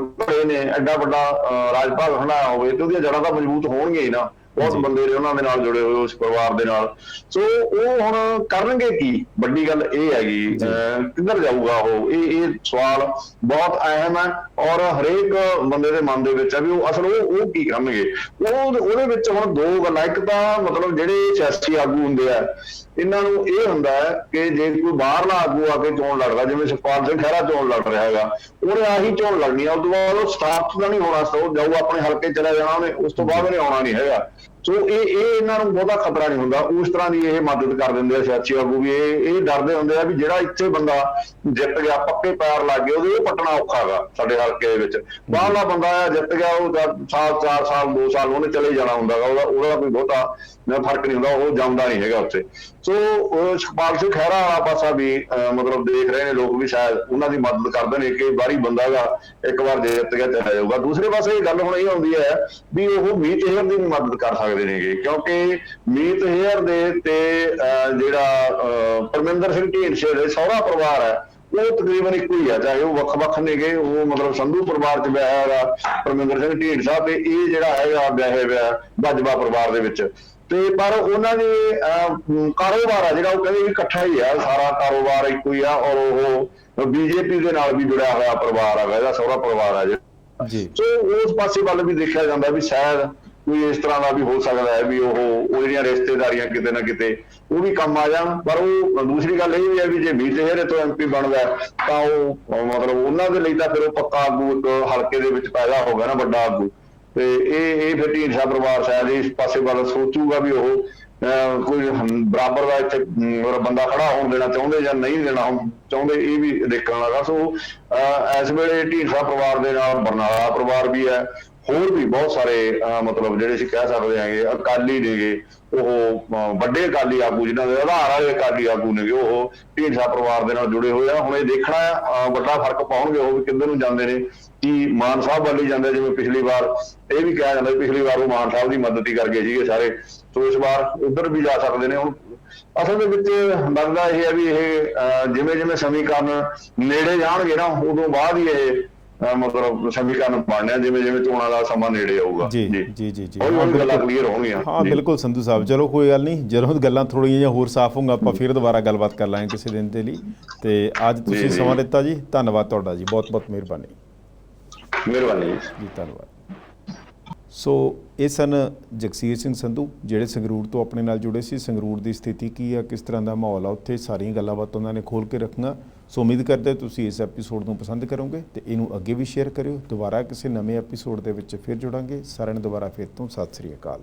ਘਰੇ ਨੇ ਐਡਾ ਵੱਡਾ ਅਹ, ਰਾਜ ਭਾਗ ਹੰਡਾਇਆ ਹੋਵੇ ਤੇ ਉਹਦੀਆਂ ਜੜ੍ਹਾਂ ਤਾਂ ਮਜ਼ਬੂਤ ਹੋਣਗੀਆਂ ਹੀ ਨਾ। ਬਹੁਤ। ਬੰਦੇ ਨੇ ਉਹਨਾਂ ਦੇ ਨਾਲ ਜੁੜੇ ਹੋਏ ਉਸ ਪਰਿਵਾਰ ਦੇ ਨਾਲ। ਸੋ ਉਹ ਹੁਣ ਕਰਨਗੇ ਕੀ? ਵੱਡੀ ਗੱਲ ਇਹ ਹੈਗੀ ਕਿੱਧਰ ਜਾਊਗਾ ਉਹ? ਇਹ ਇਹ ਸਵਾਲ ਬਹੁਤ ਅਹਿਮ ਹੈ ਔਰ ਹਰੇਕ ਬੰਦੇ ਦੇ ਮਨ ਦੇ ਵਿੱਚ ਹੈ ਵੀ ਉਹ ਅਸਲ ਉਹ ਉਹ ਕੀ ਕਰਨਗੇ? ਉਹ ਉਹਦੇ ਵਿੱਚ ਹੁਣ ਦੋ ਗੱਲਾਂ। ਇੱਕ ਤਾਂ ਮਤਲਬ ਜਿਹੜੇ ਸਿਆਸੀ ਆਗੂ ਹੁੰਦੇ ਆ ਇਹਨਾਂ ਨੂੰ ਇਹ ਹੁੰਦਾ ਹੈ ਕਿ ਜੇ ਕੋਈ ਬਾਹਰਲਾ ਆਗੂ ਆ ਕੇ ਚੋਣ ਲੜਦਾ, ਜਿਵੇਂ ਸੁਖਪਾਲ ਸਿੰਘ ਖਹਿਰਾ ਚੋਣ ਲੜ ਰਿਹਾ ਹੈਗਾ, ਉਹਨੇ ਆਹੀ ਚੋਣ ਲੜਨੀ ਆ, ਉਸ ਤੋਂ ਬਾਅਦ ਉਹ ਸਥਾਪਿਤ ਤਾਂ ਨਹੀਂ ਹੋਣਾ, ਸੋ ਜਾਊ ਆਪਣੇ ਹਲਕੇ ਚਲਾ ਜਾਣਾ ਉਹਨੇ, ਉਸ ਤੋਂ ਬਾਅਦ ਉਹਨੇ ਆਉਣਾ ਨਹੀਂ ਹੈਗਾ। ਸੋ ਇਹ ਇਹ ਇਹਨਾਂ ਨੂੰ ਬਹੁਤਾ ਖਤਰਾ ਨਹੀਂ ਹੁੰਦਾ, ਉਸ ਤਰ੍ਹਾਂ ਦੀ ਇਹ ਮਦਦ ਕਰ ਦਿੰਦੇ ਆ ਸਿਆਸੀ ਆਗੂ ਵੀ, ਇਹ ਇਹ ਡਰਦੇ ਹੁੰਦੇ ਆ ਵੀ ਜਿਹੜਾ ਇੱਥੇ ਬੰਦਾ ਜਿੱਤ ਗਿਆ, ਪੱਕੇ ਪੈਰ ਲੱਗ ਗਏ ਉਹਦੇ ਉਹ ਪਟਣਾ ਔਖਾ ਹੈਗਾ ਸਾਡੇ ਹਲਕੇ ਦੇ ਵਿੱਚ। ਬਾਹਰਲਾ ਬੰਦਾ ਆ ਜਿੱਤ ਗਿਆ, ਉਹ ਸਾਲ 4 ਸਾਲ 2 ਸਾਲ ਉਹਨੇ ਚਲੇ ਜਾਣਾ ਹੁੰਦਾ ਗਾ ਉਹਦਾ ਉਹਦਾ ਕੋਈ ਬਹੁਤਾ ਨਾ ਫ਼ਰਕ ਨਹੀਂ ਹੁੰਦਾ ਉਹ ਜਾਂਦਾ ਨਹੀਂ ਹੈਗਾ ਉੱਥੇ। ਸੋ ਉਹ ਸੁਖਪਾਲ ਸਿੰਘ ਖਹਿਰਾ ਵਾਲਾ ਪਾਸਾ ਵੀ ਮਤਲਬ ਦੇਖ ਰਹੇ ਨੇ ਲੋਕ ਵੀ ਸ਼ਾਇਦ ਉਹਨਾਂ ਦੀ ਮਦਦ ਕਰਦੇ ਨੇ ਕਿ ਬਾਰੀ ਬੰਦਾ ਗਾ ਇੱਕ ਵਾਰ ਜਿੱਤ ਗਿਆ ਚਲਾ ਜਾਊਗਾ। ਦੂਸਰੇ ਪਾਸੇ ਇਹ ਗੱਲ ਹੁਣ ਇਹ ਆਉਂਦੀ ਹੈ ਵੀ ਉਹ ਮੀਤ ਹੇਅਰ ਦੀ ਮਦਦ ਕਰ ਸਕਦੇ ਨੇਗੇ ਕਿਉਂਕਿ ਮੀਤ ਹੇਅਰ ਦੇ ਤੇ ਅਹ, ਜਿਹੜਾ ਅਹ, ਪਰਮਿੰਦਰ ਸਿੰਘ ਢੀਂਡਸੇ ਦੇ ਸਹੁਰਾ ਪਰਿਵਾਰ ਹੈ ਉਹ ਤਕਰੀਬਨ ਇੱਕੋ ਹੀ ਆ ਚਾਹੇ ਉਹ ਵੱਖ-ਵੱਖ ਨੇਗੇ ਉਹ ਮਤਲਬ ਸੰਧੂ ਪਰਿਵਾਰ ਚ ਵਿਆਹਿਆ ਹੈਗਾ ਪਰਮਿੰਦਰ ਸਿੰਘ ਢੀਂਡਸਾ ਤੇ ਇਹ ਜਿਹੜਾ ਹੈਗਾ ਵਿਆਹੇ ਵਿਆਹ ਬਾਜਵਾ ਪਰਿਵਾਰ ਦੇ ਵਿੱਚ। ਤੇ ਪਰ ਉਹਨਾਂ ਦੇ ਕਾਰੋਬਾਰ ਆ ਜਿਹੜਾ ਉਹ ਕਹਿੰਦੇ ਇਕੱਠਾ ਹੀ ਆ ਸਾਰਾ ਕਾਰੋਬਾਰ ਇੱਕੋ ਹੀ ਆ ਔਰ ਉਹ ਬੀਜੇਪੀ ਦੇ ਨਾਲ ਵੀ ਜੁੜਿਆ ਹੋਇਆ ਪਰਿਵਾਰ ਹੈਗਾ ਇਹਦਾ ਸਹੁਰਾ ਪਰਿਵਾਰ ਹੈ ਜਿਹੜਾ। ਜੀ। ਸੋ ਉਸ ਪਾਸੇ ਵੱਲ ਵੀ ਦੇਖਿਆ ਜਾਂਦਾ ਵੀ ਸ਼ਾਇਦ ਕੋਈ ਇਸ ਤਰ੍ਹਾਂ ਦਾ ਵੀ ਹੋ ਸਕਦਾ ਹੈ ਵੀ ਉਹ ਉਹ ਜਿਹੜੀਆਂ ਰਿਸ਼ਤੇਦਾਰੀਆਂ ਕਿਤੇ ਨਾ ਕਿਤੇ ਉਹ ਵੀ ਕੰਮ ਆ ਜਾਣ। ਪਰ ਉਹ ਦੂਸਰੀ ਗੱਲ ਇਹ ਵੀ ਹੈ ਵੀ ਜੇ ਮੀਤ ਹੇਰੇ ਤੋਂ ਐਮਪੀ ਬਣਦਾ ਤਾਂ ਉਹ ਮਤਲਬ ਉਹਨਾਂ ਦੇ ਲਈ ਤਾਂ ਫਿਰ ਉਹ ਪੱਕਾ ਆਗੂ ਇੱਕ ਹਲਕੇ ਦੇ ਵਿੱਚ ਪੈਦਾ ਹੋ ਗਿਆ ਨਾ ਵੱਡਾ ਆਗੂ। ਤੇ ਇਹ ਇਹ ਫਿਰ ਢੀਂਡਸਾ ਪਰਿਵਾਰ ਸ਼ਾਇਦ ਇਸ ਪਾਸੇ ਵੱਲ ਸੋਚੂਗਾ ਵੀ ਉਹ ਅਹ ਕੋਈ ਬਰਾਬਰ ਦਾ ਇੱਥੇ ਬੰਦਾ ਖੜਾ ਹੋਣ ਦੇਣਾ ਚਾਹੁੰਦੇ ਜਾਂ ਨਹੀਂ ਦੇਣਾ ਚਾਹੁੰਦੇ ਇਹ ਵੀ ਦੇਖਣ ਲੱਗਾ ਸੋ ਅਹ, ਇਸ ਵੇਲੇ ਢੀਂਡਸਾ ਪਰਿਵਾਰ ਦੇ ਨਾਲ ਬਰਨਾਲਾ ਪਰਿਵਾਰ ਵੀ ਹੈ। ਹੋਰ ਵੀ ਬਹੁਤ ਸਾਰੇ ਅਹ, ਮਤਲਬ ਜਿਹੜੇ ਅਸੀਂ ਕਹਿ ਸਕਦੇ ਹਾਂਗੇ ਅਕਾਲੀ ਨੇਗੇ ਉਹ ਵੱਡੇ ਅਕਾਲੀ ਆਗੂ ਜਿਨ੍ਹਾਂ ਦੇ ਆਧਾਰ ਵਾਲੇ ਅਕਾਲੀ ਆਗੂ ਨੇਗੇ ਉਹ ਢੀਂਡਸਾ ਪਰਿਵਾਰ ਦੇ ਨਾਲ ਜੁੜੇ ਹੋਏ ਆ। ਹੁਣ ਇਹ ਦੇਖਣਾ ਵੱਡਾ ਫ਼ਰਕ ਪਾਉਣਗੇ ਉਹ ਵੀ ਕਿੱਧਰ ਨੂੰ ਜਾਂਦੇ ਨੇ। ਕੀ ਮਾਨ ਸਾਹਿਬ ਵੱਲ ਹੀ ਜਾਂਦੇ ਜਿਵੇਂ ਪਿਛਲੀ ਵਾਰ ਇਹ ਵੀ ਕਿਹਾ ਜਾਂਦਾ ਪਿਛਲੀ ਵਾਰ ਉਹ ਮਾਨ ਸਾਹਿਬ ਦੀ ਮਦਦ ਹੀ ਕਰ ਗਏ ਸੀਗੇ ਸਾਰੇ। ਸੋ ਇਸ ਵਾਰ ਉਧਰ ਵੀ ਜਾ ਸਕਦੇ ਨੇ। ਹੁਣ ਅਸਲ ਦੇ ਵਿੱਚ ਲੱਗਦਾ ਇਹ ਹੈ ਵੀ ਇਹ ਜਿਵੇਂ ਜਿਵੇਂ ਸਮੀਕਰਨ ਨੇੜੇ ਜਾਣਗੇ ਨਾ ਉਦੋਂ ਬਾਅਦ ਹੀ ਇਹ ਮਤਲਬ ਸਮੀਕਰਨ ਬਣਨੇ ਜਿਵੇਂ ਜਿਵੇਂ ਚੋਣਾਂ ਦਾ ਸਮਾਂ ਨੇੜੇ ਆਊਗਾ। ਜੀ ਜੀ। ਜੀ ਜੀ ਹੌਲੀ ਹਾਂ, ਹੌਲੀ ਗੱਲਾਂ ਬਿਲਕੁਲ। ਕਲੀਅਰ ਹੋਣਗੀਆਂ। ਹਾਂ। ਬਿਲਕੁਲ ਸੰਧੂ ਸਾਹਿਬ ਚਲੋ ਕੋਈ ਗੱਲ ਨਹੀਂ ਜਦੋਂ ਗੱਲਾਂ ਥੋੜੀਆਂ ਜਿਹੀਆਂ ਹੋਰ ਸਾਫ਼ ਹੋਣਗਾ ਆਪਾਂ ਫਿਰ ਦੁਬਾਰਾ ਗੱਲਬਾਤ ਕਰ ਲਾਂਗੇ ਕਿਸੇ ਦਿਨ ਦੇ ਲਈ। ਤੇ ਅੱਜ ਤੁਸੀਂ। ਸਮਾਂ ਦਿੱਤਾ ਜੀ। ਧੰਨਵਾਦ ਤੁਹਾਡਾ ਜੀ। ਬਹੁਤ ਬਹੁਤ ਮਿਹਰਬਾਨੀ। ਮਿਹਰਬਾਨੀ ਜੀ। ਧੰਨਵਾਦ। ਸੋ, ਇਹ ਸਨ ਜਗਸੀਰ ਸਿੰਘ ਸੰਧੂ, ਜਿਹੜੇ ਸੰਗਰੂਰ ਤੋਂ ਆਪਣੇ ਨਾਲ ਜੁੜੇ ਸੀ। ਸੰਗਰੂਰ ਦੀ ਸਥਿਤੀ ਕੀ ਆ, ਕਿਸ ਤਰ੍ਹਾਂ ਦਾ ਮਾਹੌਲ ਆ ਉੱਥੇ? ਸਾਰੀਆਂ ਗੱਲਾਂ ਬਾਤਾਂ ਉਹਨਾਂ ਨੇ ਖੋਲ ਕੇ ਰੱਖੀਆਂ। ਸੋ, ਉਮੀਦ ਕਰਦੇ ਤੁਸੀਂ ਇਸ ਐਪੀਸੋਡ ਨੂੰ ਪਸੰਦ ਕਰੋਗੇ ਤੇ ਇਹਨੂੰ ਅੱਗੇ ਵੀ ਸ਼ੇਅਰ ਕਰਿਓ। ਦੁਬਾਰਾ ਕਿਸੇ ਨਵੇਂ ਐਪੀਸੋਡ ਦੇ ਵਿੱਚ ਫਿਰ ਜੁੜਾਂਗੇ। ਸਾਰਿਆਂ ਨੂੰ ਦੁਬਾਰਾ ਫਿਰ ਤੋਂ ਸਤਿ ਸ੍ਰੀ ਅਕਾਲ।